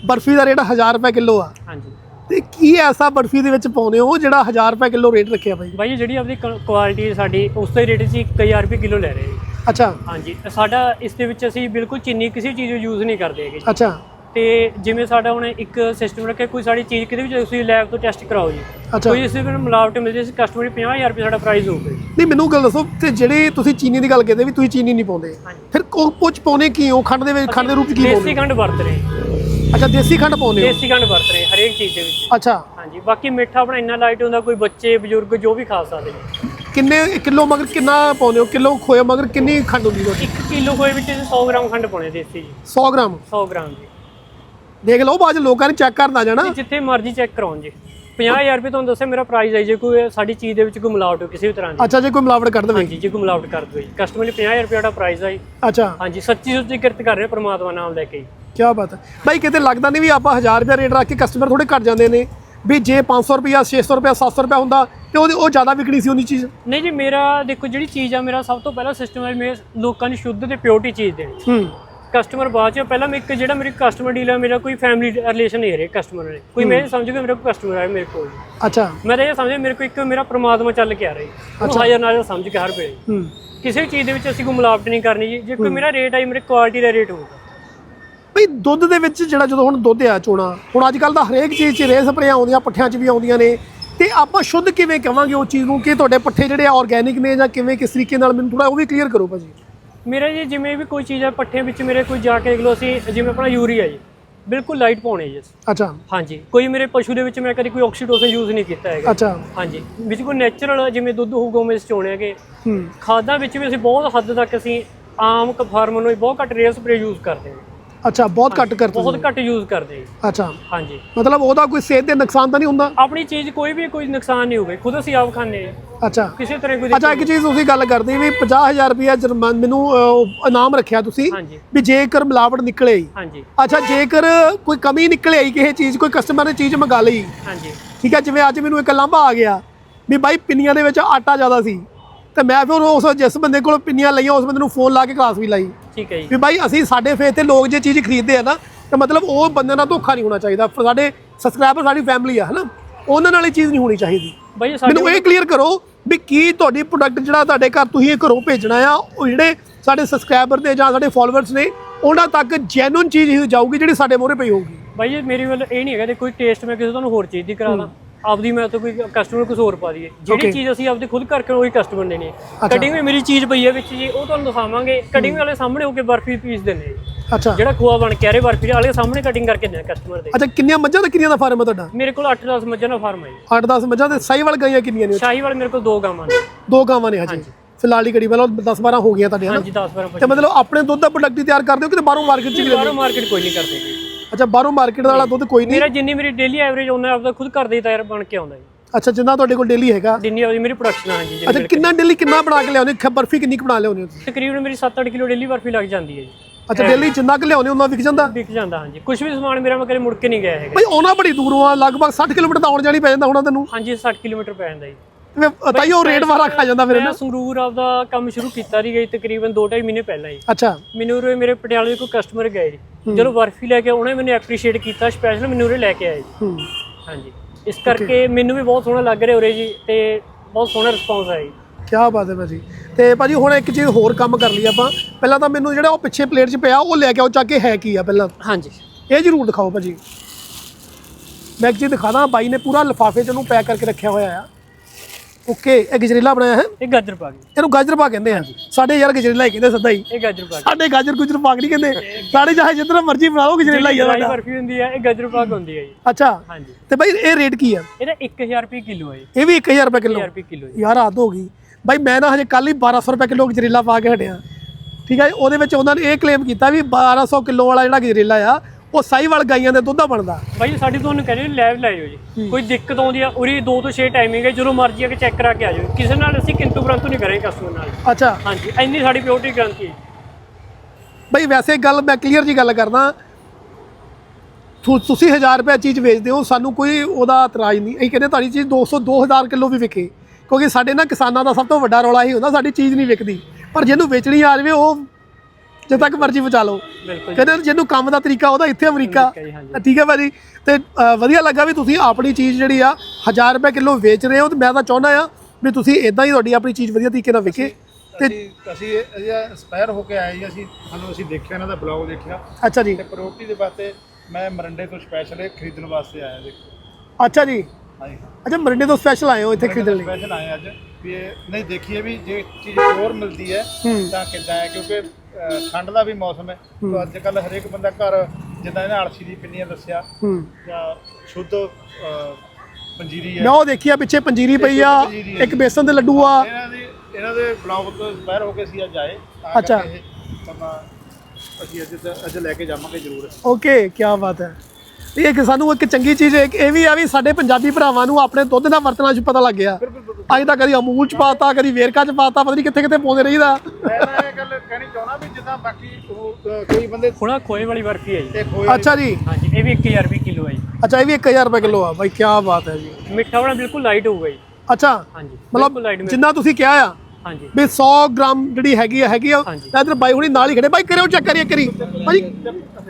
ਬਰਫੀ ਦਾ ਰੇਟ 1000 ਰੁਪਏ ਕਿਲੋ ਆ। ਹਾਂਜੀ। ਤੇ ਕੀ ਐਸਾ ਬਰਫੀ ਦੇ ਵਿੱਚ ਪਾਉਂਦੇ ਹੋ ਜਿਹੜਾ 1000 ਰੁਪਏ ਕਿਲੋ ਰੇਟ ਰੱਖਿਆ ਬਾਈ? ਬਾਈ ਜੀ, ਜਿਹੜੀ ਆਪਦੀ ਕੁਆਲਿਟੀ ਸਾਡੀ ਉਸ ਦੇ ਰੇਟ 'ਚ 1000 ਰੁਪਏ ਕਿਲੋ ਲੈ ਰਹੇ। ਜੀ ਅੱਛਾ। ਹਾਂਜੀ। ਸਾਡਾ ਇਸ ਦੇ ਵਿੱਚ ਅਸੀਂ ਬਿਲਕੁਲ ਚੀਨੀ ਕਿਸੇ ਚੀਜ਼ ਨੂੰ ਯੂਜ਼ ਨਹੀਂ ਕਰਦੇ ਹੈਗੇ। ਅੱਛਾ। ਤੇ ਜਿਵੇਂ ਸਾਡਾ ਹੁਣ ਇੱਕ ਸਿਸਟਮ ਰੱਖਿਆ ਕੋਈ ਸਾਡੀ ਚੀਜ਼ ਕਿਤੇ ਵੀ ਤੁਸੀਂ ਲੈਬ ਤੋਂ ਟੈਸਟ ਕਰਾਓ ਜੀ। ਅੱਛਾ। ਕੋਈ ਇਸ ਵਿੱਚ ਮਿਲਾਵਟ ਮਿਲਦੀ ਸੀ ਕਸਟਮਰ ਨੂੰ 50000 ਰੁਪਏ ਸਾਡਾ ਪ੍ਰਾਈਸ ਹੋਊਗਾ ਜੀ। ਨਹੀਂ ਮੈਨੂੰ ਗੱਲ ਦੱਸੋ ਤੇ ਜਿਹੜੇ ਤੁਸੀਂ ਚੀਨੀ ਦੀ ਗੱਲ ਕਰਦੇ ਵੀ ਤੁਸੀਂ ਚੀਨੀ ਨਹੀਂ ਪਾਉਂਦੇ ਹਾਂਜੀ। ਫਿਰ ਕੋ ਕੁਝ ਪਾਉਨੇ ਕੀ ਹੋ? ਖੰਡ ਦੇ ਵਿੱਚ ਖੰਡ ਦੇ ਰੂਪ ਚ ਕੀ ਦੇਸੀ ਪਾਉਂਦੇ? ਖੰਡ ਵਰਤ ਰਹੇ ਹਾਂ। ਅੱਛਾ ਦੇਸੀ ਖੰਡ ਪਾਉਂਦੇ ਹੋ? ਦੇਸੀ ਖੰਡ ਵਰਤ ਰਹੇ ਹਾਂ ਹਰੇਕ ਚੀਜ਼ ਦੇ ਵਿੱਚ। ਅੱਛਾ। ਹਾਂਜੀ ਬਾਕੀ ਮਿੱਠਾ ਆਪਣਾ ਇੰਨਾ ਲਾਈਟ ਹੁੰਦਾ ਕੋਈ ਬੱਚੇ ਬਜ਼ੁਰਗ ਜੋ ਵੀ ਖਾ ਸਕਦੇ ਨੇ। ਕਿੰਨੇ ਕਿਲੋ ਮਗਰ ਕਿੰਨਾ ਪਾਉਂਦੇ ਹੋ? ਕਿਲੋ ਖੋਇਆ ਮਗਰ ਕਿੰਨੀ ਖੰਡ ਹੁੰਦੀ ਤੁਹਾਡੀ? 1 ਕਿਲੋ ਕੋਈ ਵਿੱਚ 100 ਗ੍ਰਾਮ ਖੰਡ ਪਾਉਣੇ ਦੇਸੀ ਜੀ। 100 ਗ੍ਰਾਮ? 100 ਗ੍ਰਾਮ ਜੀ। ਦੇਖ ਲਓ ਬਾਅਦ ਲੋਕਾਂ ਨੇ ਚੈੱਕ ਕਰਨ ਆ ਜਾਣਾ। ਜਿੱਥੇ ਮਰਜ਼ੀ ਚੈੱਕ ਕਰਾਉਣ ਜੀ। 50000 ਰੁਪਏ ਤੁਹਾਨੂੰ ਦੱਸਿਆ ਮੇਰਾ ਪ੍ਰਾਈਸ ਹੈ ਜੇ ਕੋਈ ਸਾਡੀ ਚੀਜ਼ ਦੇ ਵਿੱਚ ਕੋਈ ਮਿਲਾਵਟ ਹੋ ਕਿਸੇ ਵੀ ਤਰ੍ਹਾਂ ਦੀ। ਅੱਛਾ ਜੇ ਕੋਈ ਮਿਲਾਵਟ ਕਰ ਦੇਵੇ। ਹਾਂਜੀ ਜੇ ਕੋਈ ਮਿਲਾਵਟ ਕਰ ਦੋ ਜੀ। ਕਸਟਮਰ ਲਈ 50000 ਰੁਪਏ ਦਾ ਪ੍ਰਾਈਸ ਜੀ। ਅੱਛਾ। ਹਾਂਜੀ ਸੱਚੀ ਸੁੱਚੀ ਕਿਰਤ ਕਰ ਰਹੇ ਪ੍ਰਮਾਤਮਾ ਨਾਮ ਲੈ ਕੇ। ਕੀ ਬਾਤ ਹੈ। ਬਾਈ ਕਿਤੇ ਲੱਗਦਾ ਨਹੀਂ ਵੀ ਆਪਾਂ 1000 ਰੁਪਏ ਰੇਟ ਰੱਖ ਕੇ ਕਸਟਮਰ ਥੋੜੇ ਘਟ ਜਾਂਦੇ ਨੇ ਵੀ ਜੇ 500 ਰੁਪਿਆ 600 ਰੁਪਿਆ 700 ਰੁਪਿਆ ਹੁੰਦਾ ਤੇ ਉਹਦੀ ਉਹ ਜ਼ਿਆਦਾ ਵਿਕਣੀ ਸੀ ਉਹਦੀ ਚੀਜ਼। ਨਹੀਂ ਜੀ ਮੇਰਾ ਦੇਖੋ ਜਿਹੜੀ ਚੀਜ਼ ਆ ਮੇਰਾ ਸਭ ਤੋਂ ਪਹਿਲਾ ਸਿਸਟਮ ਹੈ ਮੈਂ ਲੋਕਾਂ ਨੂੰ ਸ਼ੁੱਧ ਤੇ ਪਿਓਰਟੀ ਚੀਜ਼ ਦੇਣੀ। ਹੂੰ। ਕਸਟਮਰ ਬਾਅਦ ਚ ਪਹਿਲਾਂ ਮੈਂ ਇੱਕ ਜਿਹੜਾ ਮੇਰੀ ਕਸਟਮਰ ਡੀਲ ਹੈ ਮੇਰਾ ਕੋਈ ਫੈਮਿਲੀ ਰਿਲੇਸ਼ਨ ਨਹੀਂ ਹੈ ਰੇ ਕਸਟਮਰ ਨਾਲ ਕੋਈ ਮੈਂ ਸਮਝ ਕੇ ਮੇਰਾ ਕਸਟਮਰ ਆਇਆ ਮੇਰੇ ਕੋਲ। ਅੱਛਾ। ਮੈਂ ਤਾਂ ਇਹ ਸਮਝਿਆ ਮੇਰੇ ਕੋਲ ਇੱਕ ਮੇਰਾ ਪ੍ਰਮਾਤਮਾ ਚੱਲ ਕੇ ਆ ਰਿਹਾ ਉਹ ਹਾਜ਼ਰ ਨਾਜ਼ਰ ਸਮਝ ਕੇ ਹਰ ਵੇਲੇ। ਹੂੰ। ਕਿਸੇ ਚੀਜ਼ ਦੇ ਵਿੱਚ ਅਸੀਂ ਕੋਈ ਮਿਲਾਵਟ ਨਹੀਂ ਕਰਨੀ ਜੀ। ਜੇ ਕੋਈ ਮੇਰਾ ਰੇਟ ਆਈ ਮੇਰੇ ਕੁਆਲਿਟੀ ਦਾ ਰੇਟ ਹੋਊਗਾ। ਬਈ ਦੁੱਧ ਦੇ ਵਿੱਚ ਜਿਹੜਾ ਜਦੋਂ ਹੁਣ ਦੁੱਧ ਆ ਚੋਣਾ ਹੁਣ ਅੱਜ ਕੱਲ ਤਾਂ ਹਰੇਕ ਚੀਜ਼ 'ਚ ਰੇਹ ਸਪਰੇਆਂ ਆਉਂਦੀਆਂ ਪੱਠਿਆਂ 'ਚ ਵੀ ਆਉਂਦੀਆਂ ਨੇ। ਤੇ ਆਪਾਂ ਸ਼ੁੱਧ ਕਿਵੇਂ ਕਵਾਂਗੇ ਉਹ ਚੀਜ਼ ਨੂੰ ਕਿ ਤੁਹਾਡੇ ਪੱਠੇ ਜਿਹੜੇ ਆ ਆਰਗੇਨਿਕ ਨੇ ਜਾਂ ਕਿਵੇਂ ਕਿਸ ਤਰੀਕੇ ਨਾਲ ਮੈਨੂੰ ਥੋੜਾ ਉਹ ਵੀ ਕਲੀਅਰ ਕਰੋ ਭਾਜੀ। ਮੇਰਾ ਜੀ ਜਿਵੇਂ ਵੀ ਕੋਈ ਚੀਜ਼ ਹੈ ਪੱਠਿਆਂ ਵਿੱਚ ਮੇਰੇ ਕੋਈ ਜਾ ਕੇ ਦੇਖ ਲਓ ਅਸੀਂ ਜਿਵੇਂ ਆਪਣਾ ਯੂਰੀਆ ਜੀ ਬਿਲਕੁਲ ਲਾਈਟ ਪਾਉਣੇ ਜੀ ਅਸੀਂ। ਅੱਛਾ। ਹਾਂਜੀ ਕੋਈ ਮੇਰੇ ਪਸ਼ੂ ਦੇ ਵਿੱਚ ਮੈਂ ਕਦੀ ਕੋਈ ਆਕਸੀਟੋਸਿਨ ਯੂਜ਼ ਨਹੀਂ ਕੀਤਾ ਹੈਗਾ। ਅੱਛਾ। ਹਾਂਜੀ ਵਿੱਚ ਕੋਈ ਨੈਚੁਰਲ ਜਿਵੇਂ ਦੁੱਧ ਹੋਊਗਾ ਉਵੇਂ ਚੋਣੇ ਹੈਗੇ। ਹੂੰ। ਖਾਦਾਂ ਵਿੱਚ ਵੀ ਅਸੀਂ ਬਹੁਤ ਹੱਦ ਤੱਕ ਅਸੀਂ ਆਮ ਫਾਰਮਰ ਨੂੰ ਵੀ ਬਹੁਤ ਘੱਟ ਰੇਅਰ ਸਪਰੇ ਯੂਜ਼ ਕਰਦੇ ਹਾਂ। ਅੱਛਾ ਬਹੁਤ ਘੱਟ ਕਰਦੇ ਬਹੁਤ ਘੱਟ ਯੂਜ਼ ਕਰਦੇ। ਅੱਛਾ। ਹਾਂਜੀ। ਮਤਲਬ ਉਹਦਾ ਕੋਈ ਸਿਹਤ ਤੇ ਨੁਕਸਾਨ ਤਾਂ ਨਹੀਂ ਹੁੰਦਾ? ਆਪਣੀ ਚੀਜ਼ ਕੋਈ ਵੀ ਕੋਈ ਨੁਕਸਾਨ ਨਹੀਂ ਹੋਵੇ ਖੁਦ ਅਸੀਂ ਆਪ ਖਾਂਦੇ ਅੱਛਾ। ਕਿਸੇ ਤਰ੍ਹਾਂ ਕੋਈ ਅੱਛਾ ਇੱਕ ਚੀਜ਼ ਤੁਸੀਂ ਗੱਲ ਕਰਦੇ ਵੀ 50000 ਰੁਪਇਆ ਜੁਰਮਾਨ ਮੈਨੂੰ ਇਨਾਮ ਰੱਖਿਆ ਤੁਸੀਂ ਵੀ ਜੇਕਰ ਮਿਲਾਵਟ ਨਿਕਲੇ ਹਾਂਜੀ। ਅੱਛਾ ਜੇਕਰ ਕੋਈ ਕਮੀ ਨਿਕਲੇ ਆਈ ਕਿਸੇ ਚੀਜ਼ ਕੋਈ ਕਸਟਮਰ ਨੇ ਚੀਜ਼ ਮੰਗਾ ਲਈ। ਹਾਂਜੀ। ਠੀਕ ਹੈ ਜਿਵੇਂ ਅੱਜ ਮੈਨੂੰ ਇੱਕ ਲਾਂਭਾ ਆ ਗਿਆ ਵੀ ਬਾਈ ਪਿੰਨੀਆਂ ਦੇ ਵਿੱਚ ਆਟਾ ਜ਼ਿਆਦਾ ਸੀ। ਤੇ ਮੈਂ ਫਿਰ ਉਸ ਜਿਸ ਬੰਦੇ ਕੋਲ ਪਿੰਨੀਆਂ ਲਈਆਂ ਉਸ ਬੰਦੇ ਨੂੰ ਫੋਨ ਲਾ ਕੇ ਕਲਾਸ ਵੀ ਲਾਈ। ਠੀਕ ਹੈ ਜੀ। ਵੀ ਬਾਈ ਅਸੀਂ ਸਾਡੇ ਫੇਸ ਤੇ ਲੋਕ ਜੇ ਚੀਜ਼ ਖਰੀਦਦੇ ਆ ਨਾ ਤਾਂ ਮਤਲਬ ਉਹ ਬੰਦੇ ਨਾਲ ਧੋਖਾ ਨਹੀਂ ਹੋਣਾ ਚਾਹੀਦਾ। ਸਾਡੇ ਸਬਸਕ੍ਰਾਈਬਰ ਸਾਡੀ ਫੈਮਿਲੀ ਆ ਹਨਾ? ਉਹਨਾਂ ਨਾਲ ਇਹ ਚੀਜ਼ ਨਹੀਂ ਹੋਣੀ ਚਾਹੀਦੀ। ਬਾਈ ਸਾਡੇ ਮੈਨੂੰ ਇਹ ਕਲੀਅਰ ਕਰੋ ਵੀ ਕੀ ਤੁਹਾਡੀ ਪ੍ਰੋਡਕਟ ਜਿਹੜਾ ਤੁਹਾਡੇ ਘਰ ਤੁਸੀਂ ਇਹ ਘਰੋਂ ਭੇਜਣਾ ਆ ਉਹ ਜਿਹੜੇ ਸਾਡੇ ਸਬਸਕ੍ਰਾਈਬਰ ਨੇ ਜਾਂ ਸਾਡੇ ਫਾਲੋਅਰਸ ਨੇ ਉਹਨਾਂ ਤੱਕ ਜੈਨੂਨ ਚੀਜ਼ ਹੀ ਜਾਊਗੀ ਜਿਹੜੀ ਸਾਡੇ ਮੂਹਰੇ ਪਈ ਹੋਊਗੀ। ਬਾਈ ਜੀ ਮੇਰੀ ਵੱਲ ਇਹ ਨਹੀਂ ਹੈਗਾ ਤੇ ਕੋਈ ਟੇਸਟ ਮੈਂ ਕਿਸੇ ਤੁਹਾਨੂੰ ਹੋਰ ਚੀਜ਼ ਦੀ ਕਰਾ ਦਾਂ ਆਪਦੀ ਮੈਂ ਤਾਂ ਕੋਈ ਕਸਟਮਰ ਕੁਝ ਹੋਰ ਪਾ ਦਈਏ। ਜਿਹੜੀ Okay. ਚੀਜ਼ ਅਸੀਂ ਆਪਦੇ ਖੁਦ ਕਰਕੇ ਉਹੀ ਕਸਟਮਰ ਦੇਣੀ ਹੈ। ਕਟਿੰਗ ਵੀ ਮੇਰੀ ਚੀਜ਼ ਪਈ ਹੈ ਵਿੱਚ ਜੀ ਉਹ ਤੁਹਾਨੂੰ ਦਿਖਾਵਾਂਗੇ। ਕਟਿੰਗ ਵਾਲੇ ਸਾਹਮਣੇ ਹੋ ਕੇ ਬਰਫੀ ਪੀਸ ਦਿੰਦੇ ਜੀ। ਅੱਛਾ। ਜਿਹੜਾ ਖੋਆ ਬਣ ਕੇ ਆ ਰਿਹਾ ਬਰਫੀ ਵਾਲੇ ਸਾਹਮਣੇ ਕਟਿੰਗ ਕਰਕੇ ਦਿੰਦੇ ਕਸਟਮਰ ਦੇ। ਅੱਛਾ ਕਿੰਨੀਆਂ ਮੱਝਾਂ ਤੇ ਕਿੰਨੀਆਂ ਦਾ ਫਾਰਮ ਹੈ ਤੁਹਾਡਾ? ਮੇਰੇ ਕੋਲ 8-10 ਮੱਝਾਂ ਦਾ ਫਾਰਮ ਹੈ ਜੀ। 8-10 ਮੱਝਾਂ ਤੇ ਸਾਈਵਾਲ ਗਾਈਆਂ ਕਿੰਨੀਆਂ ਨੇ? ਸ਼ਾਹੀ ਵਾਲੇ ਮੇਰੇ ਕੋਲ ਦੋ ਗਾਵਾਂ ਨੇ। ਦੋ ਗਾਵਾਂ ਨੇ ਹਜੇ। ਫਿਲਹਾਲ ਹੀ ਘੜੀ ਵਾਲਾ 10-12 ਹੋ ਗਈਆਂ ਤੁਹਾਡੇ ਹਨਾ? ਹਾਂਜੀ 10-12 ਤੇ ਮਤਲਬ ਆਪਣੇ ਦੁੱਧ ਦਾ ਪ੍ਰੋਡਕਟ ਹੀ ਤਿਆਰ ਕਰਦੇ ਹੋ ਕਿ ਬਾਹਰੋਂ ਮਾਰਕੀਟ ਚ ਵੀ ਲੈਂਦੇ ਬਾਹਰੋਂ ਮਾਰਕੀਟ ਕੋਈ ਨਹੀਂ ਕਰਦੇ। ਹੋ? ਅੱਛਾ ਬਾਹਰੋਂ ਮਾਰਕੀਟ ਵਾਲਾ ਦੁੱਧ ਕੋਈ ਨਹੀਂ? ਮੇਰਾ ਜਿੰਨੀ ਮੇਰੀ ਡੇਲੀ ਐਵਰੇਜ ਆਉਂਦਾ ਆਪਦਾ ਖੁਦ ਘਰ ਦੇ ਹੀ ਤਿਆਰ ਬਣ ਕੇ ਆਉਂਦਾ ਜੀ। ਅੱਛਾ ਜਿੰਨਾ ਤੁਹਾਡੇ ਕੋਲ ਡੇਲੀ ਹੈਗਾ? ਜਿੰਨੀ ਆਪਦੀ ਮੇਰੀ ਪ੍ਰੋਡਕਸ਼ਨ ਹਾਂਜੀ ਜਿੰਨੀ ਅੱਛਾ ਕਿੰਨਾ ਡੇਲੀ ਕਿੰਨਾ ਬਣਾ ਕੇ ਲਿਆਉਂਦੇ ਹੋ? ਬਰਫੀ ਕਿੰਨੀ ਕੁ ਬਣਾ ਲਿਆਉਂਦੇ ਹੋ? ਤਕਰੀਬਨ ਮੇਰੀ 7-8 ਕਿਲੋ ਡੇਲੀ ਬਰਫੀ ਲੱਗ ਜਾਂਦੀ ਹੈ ਜੀ। ਅੱਛਾ ਡੇਲੀ ਜਿੰਨਾ ਕੁ ਲਿਆਉਂਦੇ ਹੋ ਉਹਨਾਂ ਵਿਕ ਜਾਂਦਾ? ਵਿਕ ਜਾਂਦਾ ਹਾਂਜੀ। ਕੁਝ ਵੀ ਸਮਾਨ ਮੇਰਾ ਮੈਂ ਕਦੇ ਮੁੜ ਕੇ ਨਹੀਂ ਗਿਆ ਹੈਗਾ। ਬਈ ਆਉਣਾ ਬੜੀ ਦੂਰੋਂ ਆ ਲਗਭਗ 60 ਕਿਲੋਮੀਟਰ ਤਾਂ ਆਉਣ ਜਾਣੀ ਪੈ ਜਾਂਦਾ ਹੋਣਾ ਤੈਨੂੰ। ਹਾਂਜੀ 60 ਕਿਲੋਮੀਟਰ ਪੈ ਜਾਂਦਾ ਜੀ। ਤਾਈ ਉਹ ਰੇਟ ਵਾਲਾ ਖਾ ਜਾਂਦਾ ਫਿਰ ਮੈਂ ਸੰਗਰੂਰ ਆਪਦਾ ਕੰਮ ਸ਼ੁਰੂ ਕੀਤਾ ਸੀ ਗਈ ਤਕਰੀਬਨ 2.5 ਮਹੀਨੇ ਪਹਿਲਾਂ ਹੀ। ਅੱਛਾ। ਮੈਨੂੰ ਉਰੇ ਮੇਰੇ ਪਟਿਆਲੇ ਦੇ ਕੋਈ ਕਸਟਮਰ ਗਏ ਜੀ ਜਦੋਂ ਬਰਫੀ ਲੈ ਕੇ ਉਹਨੇ ਮੈਨੂੰ ਐਪਰੀਸ਼ੀਏਟ ਕੀਤਾ ਸਪੈਸ਼ਲ ਮੈਨੂੰ ਉਰੇ ਲੈ ਕੇ ਆਏ ਜੀ। ਹਾਂਜੀ। ਇਸ ਕਰਕੇ ਮੈਨੂੰ ਵੀ ਬਹੁਤ ਸੋਹਣਾ ਲੱਗ ਰਿਹਾ ਉਰੇ ਜੀ ਤੇ ਬਹੁਤ ਸੋਹਣਾ ਰਿਸਪੌਂਸ ਆਇਆ ਜੀ। ਕੀ ਬਾਤ ਹੈ ਭਾਜੀ। ਤੇ ਭਾਜੀ ਹੁਣ ਇੱਕ ਚੀਜ਼ ਹੋਰ ਕੰਮ ਕਰ ਲਈ ਆਪਾਂ। ਪਹਿਲਾਂ ਤਾਂ ਮੈਨੂੰ ਜਿਹੜਾ ਉਹ ਪਿੱਛੇ ਪਲੇਟ 'ਚ ਪਿਆ ਉਹ ਲੈ ਕੇ ਆਓ ਚੱਕ ਕੇ ਹੈ ਕੀ ਆ ਪਹਿਲਾਂ? ਹਾਂਜੀ। ਇਹ ਜ਼ਰੂਰ ਦਿਖਾਓ ਭਾਜੀ। ਮੈਂ ਇੱਕ ਚੀਜ਼ ਦਿਖਾਦਾ ਬਾਈ ਨੇ ਪੂਰਾ ਲਿਫਾਫੇ 'ਚ ਉਹਨੂੰ ਪੈਕ ਕਰਕੇ ਰੱਖਿਆ ਹੋਇਆ ਆ। ਓਕੇ ਇਹ ਗਜਰੇਲਾ ਬਣਾਇਆ ਹੈ? ਇਹ ਗਾਜਰ ਪਾਕ ਇਹਨੂੰ ਗਾਜਰ ਪਾ ਕਹਿੰਦੇ ਆ ਸਾਡੇ ਯਾਰ ਗਜਰੇਲਾ ਹੀ ਕਹਿੰਦੇ ਸਦਾ ਹੀ। ਇਹ ਗਾਜਰ ਪਾਕ ਸਾਡੇ ਗਾਜਰ ਗੁਜਰ ਪਾਕ ਨਹੀਂ ਕਹਿੰਦੇ। ਸਾਡੇ ਚਾਹੇ ਜਿੱਦਾਂ ਮਰਜ਼ੀ ਬਣਾ ਲਓ ਗਜਰੇਲਾ ਹੀ ਆ ਸਾਡਾ। ਬਰਫੀ ਹੁੰਦੀ ਹੈ ਇਹ ਗਾਜਰ ਪਾਕ ਹੁੰਦੀ ਹੈ ਜੀ। ਅੱਛਾ। ਹਾਂਜੀ। ਤੇ ਬਾਈ ਇਹ ਰੇਟ ਕੀ ਆ? ਇਹਦਾ 1000 ਰੁਪਏ ਕਿਲੋ ਹੈ ਇਹ ਵੀ 1000 ਰੁਪਏ ਕਿਲੋ। 1000 ਰੁਪਏ ਕਿਲੋ ਯਾਰ ਹੱਦ ਹੋ ਗਈ। ਬਾਈ ਮੈਂ ਨਾ ਹਜੇ ਕੱਲ ਹੀ 1200 ਰੁਪਏ ਕਿਲੋ ਗਜਰੇਲਾ ਪਾ ਕੇ ਹਟਿਆ। ਠੀਕ ਹੈ? ਉਹਦੇ ਵਿੱਚ ਉਹਨਾਂ ਨੇ ਇਹ ਕਲੇਮ ਕੀਤਾ ਵੀ 1200 ਕਿਲੋ ਵਾਲਾ ਜਿਹੜਾ ਗਜਰੇਲਾ ਆ ਉਹ ਸਾਈਵਾਲ ਗਾਈਆਂ ਦੇ ਦੁੱਧ ਦਾ ਬਣਦਾ ਭਾਈ ਸਾਡੀ ਤੁਹਾਨੂੰ ਕਹਿੰਦੇ ਲੈਬ ਲੈ ਜਾਓ ਜੀ। ਕੋਈ ਦਿੱਕਤ ਆਉਂਦੀ ਆ ਉਰੀ 2 ਤੋਂ 6 ਟਾਈਮਿੰਗ ਹੈ ਜਦੋਂ ਮਰਜ਼ੀ ਆ ਕੇ ਚੈੱਕ ਕਰਾ ਕੇ ਆ ਜਾਓ ਕਿਸੇ ਨਾਲ ਅਸੀਂ ਕਿੰਤੂ ਪਰੰਤੂ ਨਹੀਂ ਕਰਾਂਗੇ ਕਸਟਮਰ ਨਾਲ। ਅੱਛਾ। ਹਾਂਜੀ ਇੰਨੀ ਸਾਡੀ ਪਿਓਰਟੀ ਗਰੰਟੀ ਹੈ ਬਈ ਵੈਸੇ ਗੱਲ ਮੈਂ ਕਲੀਅਰ ਜੀ ਗੱਲ ਕਰਦਾ। ਤੁਸੀਂ 1000 ਰੁਪਏ ਚੀਜ਼ ਵੇਚਦੇ ਹੋ ਸਾਨੂੰ ਕੋਈ ਉਹਦਾ ਇਤਰਾਜ਼ ਨਹੀਂ। ਅਸੀਂ ਕਹਿੰਦੇ ਤੁਹਾਡੀ ਚੀਜ਼ 200 2000 ਕਿਲੋ ਵੀ ਵਿਕੇ। ਕਿਉਂਕਿ ਸਾਡੇ ਨਾ ਕਿਸਾਨਾਂ ਦਾ ਸਭ ਤੋਂ ਵੱਡਾ ਰੌਲਾ ਇਹ ਹੁੰਦਾ ਸਾਡੀ ਚੀਜ਼ ਨਹੀਂ ਵਿਕਦੀ। ਪਰ ਜਿਹਨੂੰ ਵੇਚਣੀ ਆ ਜਾਵੇ ਉਹ ਜਦ ਤੱਕ ਮਰਜ਼ੀ ਬਚਾ ਲਓ। ਬਿਲਕੁਲ ਕਹਿੰਦੇ ਜਿਹਨੂੰ ਕੰਮ ਦਾ ਤਰੀਕਾ ਉਹਦਾ ਇੱਥੇ ਅਮਰੀਕਾ। ਠੀਕ ਹੈ ਭਾਜੀ? ਤੇ ਵਧੀਆ ਲੱਗਾ ਵੀ ਤੁਸੀਂ ਆਪਣੀ ਚੀਜ਼ ਜਿਹੜੀ ਆ 1000 ਰੁਪਏ ਕਿਲੋ ਵੇਚ ਰਹੇ ਹੋ ਤੇ ਮੈਂ ਤਾਂ ਚਾਹੁੰਦਾ ਆ ਵੀ ਤੁਸੀਂ ਇਦਾਂ ਹੀ ਤੁਹਾਡੀ ਆਪਣੀ ਚੀਜ਼ ਵਧੀਆ ਤਰੀਕੇ ਨਾਲ ਵਿਕੇ। ਤੇ ਅਸੀਂ ਅਸੀਂ ਇਹ ਇੰਸਪਾਇਰ ਹੋ ਕੇ ਆਏ ਜੀ। ਅਸੀਂ ਸਾਨੂੰ ਅਸੀਂ ਦੇਖਿਆ ਇਹਨਾਂ ਦਾ ਬਲੌਗ ਦੇਖਿਆ। ਅੱਛਾ ਜੀ। ਤੇ ਪ੍ਰੋਪਰਟੀ ਦੇ ਵਾਸਤੇ ਮੈਂ ਮਰੰਡੇ ਤੋਂ ਸਪੈਸ਼ਲ ਇਹ ਖਰੀਦਣ ਵਾਸਤੇ ਆਇਆ ਦੇਖੋ ਅੱਛਾ ਜੀ। ਹਾਂਜੀ। ਅੱਛਾ ਮਰਿੰਡੇ ਤੋਂ ਸਪੈਸ਼ਲ ਆਏ ਹੋ ਇੱਥੇ ਖਰੀਦਣ ਲਈ। ਸਪੈਸ਼ਲ ਆਏ ਅੱਜ। ਵੀ ਇਹ ਨਹੀਂ ਦੇਖੀਏ ਵੀ ਜੇ ਚੀਜ਼ ਪਿਓਰ ਮਿਲਦੀ ਹੈ। ਤਾਂ ਕਿੱਦਾਂ ਹੈ? ਕਿਉਂਕਿ ਠੰਡ ਦਾ ਵੀ ਮੌਸਮ ਹੈ। ਤਾਂ ਅੱਜ ਕੱਲ ਹਰੇਕ ਬੰਦਾ ਘਰ ਜਿੱਦਾਂ ਇਹਨੇ ਅਲਸੀ ਦੀ ਪਿੰਨੀਆਂ ਦੱਸਿਆ ਜਾਂ ਸ਼ੁੱਧ ਪੰਜੀਰੀ ਹੈ। ਮੈਂ ਉਹ ਦੇਖੀ ਆ ਪਿੱਛੇ ਪੰਜੀਰੀ ਪਈ ਆ ਪੰਜੀਰੀ ਹੈ। ਇੱਕ ਬੇਸਨ ਦੇ ਲੱਡੂ ਆ। ਇਹਨਾਂ ਦੀ ਇਹਨਾਂ ਦੇ ਬਲੌਗ ਤੋਂ ਇੰਸਪਾਇਰ ਹੋ ਕੇ ਅਸੀਂ ਅੱਜ ਆਏ। ਤਾਂ ਅੱਛਾ। ਕਰਕੇ ਇਹ ਆਪਾਂ ਅਸੀਂ ਅੱਜ ਅੱਜ ਲੈ ਕੇ ਜਾਵਾਂਗੇ ਜ਼ਰੂਰ। ਓਕੇ ਕੀ ਬਾਤ ਹੈ। ਇਹ ਇੱਕ ਸਾਨੂੰ ਇੱਕ ਚੰਗੀ ਚੀਜ਼ ਇੱਕ ਇਹ ਵੀ ਆ ਵੀ ਸਾਡੇ ਪੰਜਾਬੀ ਭਰਾਵਾਂ ਨੂੰ ਆਪਣੇ ਦੁੱਧ ਨਾਲ ਵਰਤਣਾ ਚ ਪਤਾ ਲੱਗ ਗਿਆ। ਅੱਜ ਤਾਂ ਕਦੀ ਅਮੂਲ ਚ ਪਾਤਾ ਕਦੀ ਵੇਰਕਾ ਚ ਪਾਤਾ ਪਤਾ ਨਹੀਂ ਕਿੱਥੇ ਕਿੱਥੇ ਪਾਉਂਦੇ ਰਹੀਦਾ। ਮੈਂ ਇਹ ਗੱਲ ਕਹਿਣੀ ਚਾਹੁੰਦਾ ਵੀ ਜਿੱਦਾਂ ਬਾਕੀ ਕੋਈ ਬੰਦੇ ਥੋੜਾ ਖੋਏ ਵਾਲੀ ਬਰਫੀ ਹੈ ਜੀ। ਅੱਛਾ ਜੀ। ਹਾਂਜੀ ਇਹ ਵੀ 1000 ਰੁਪਏ ਕਿਲੋ ਹੈ ਜੀ। ਅੱਛਾ ਇਹ ਵੀ 1000 ਰੁਪਏ ਕਿਲੋ ਆ। ਬਾਈ ਕੀ ਬਾਤ ਹੈ ਜੀ। ਮਿੱਠਾ ਵਾਲਾ ਬਿਲਕੁਲ ਲਾਈਟ ਹੋਊਗਾ ਜੀ। ਅੱਛਾ। ਹਾਂਜੀ ਮਤਲਬ ਬਿਲਕੁਲ ਲਾਈਟ ਜਿੰਨਾ ਤੁਸੀਂ ਕਿਹਾ ਆ ਹਾਂਜੀ। ਵੀ 100 ਗ੍ਰਾਮ ਜਿਹੜੀ ਹੈਗੀ ਆ ਹੈਗੀ ਆ ਤਾਂ ਇਧਰ ਬਾਈ ਹੁਣੀ ਨਾਲ ਹੀ ਖੜੇ। ਬਾਈ ਕਰਿਓ ਚੈੱਕ ਕਰੀਏ ਕਰੀ ਭਾਜੀ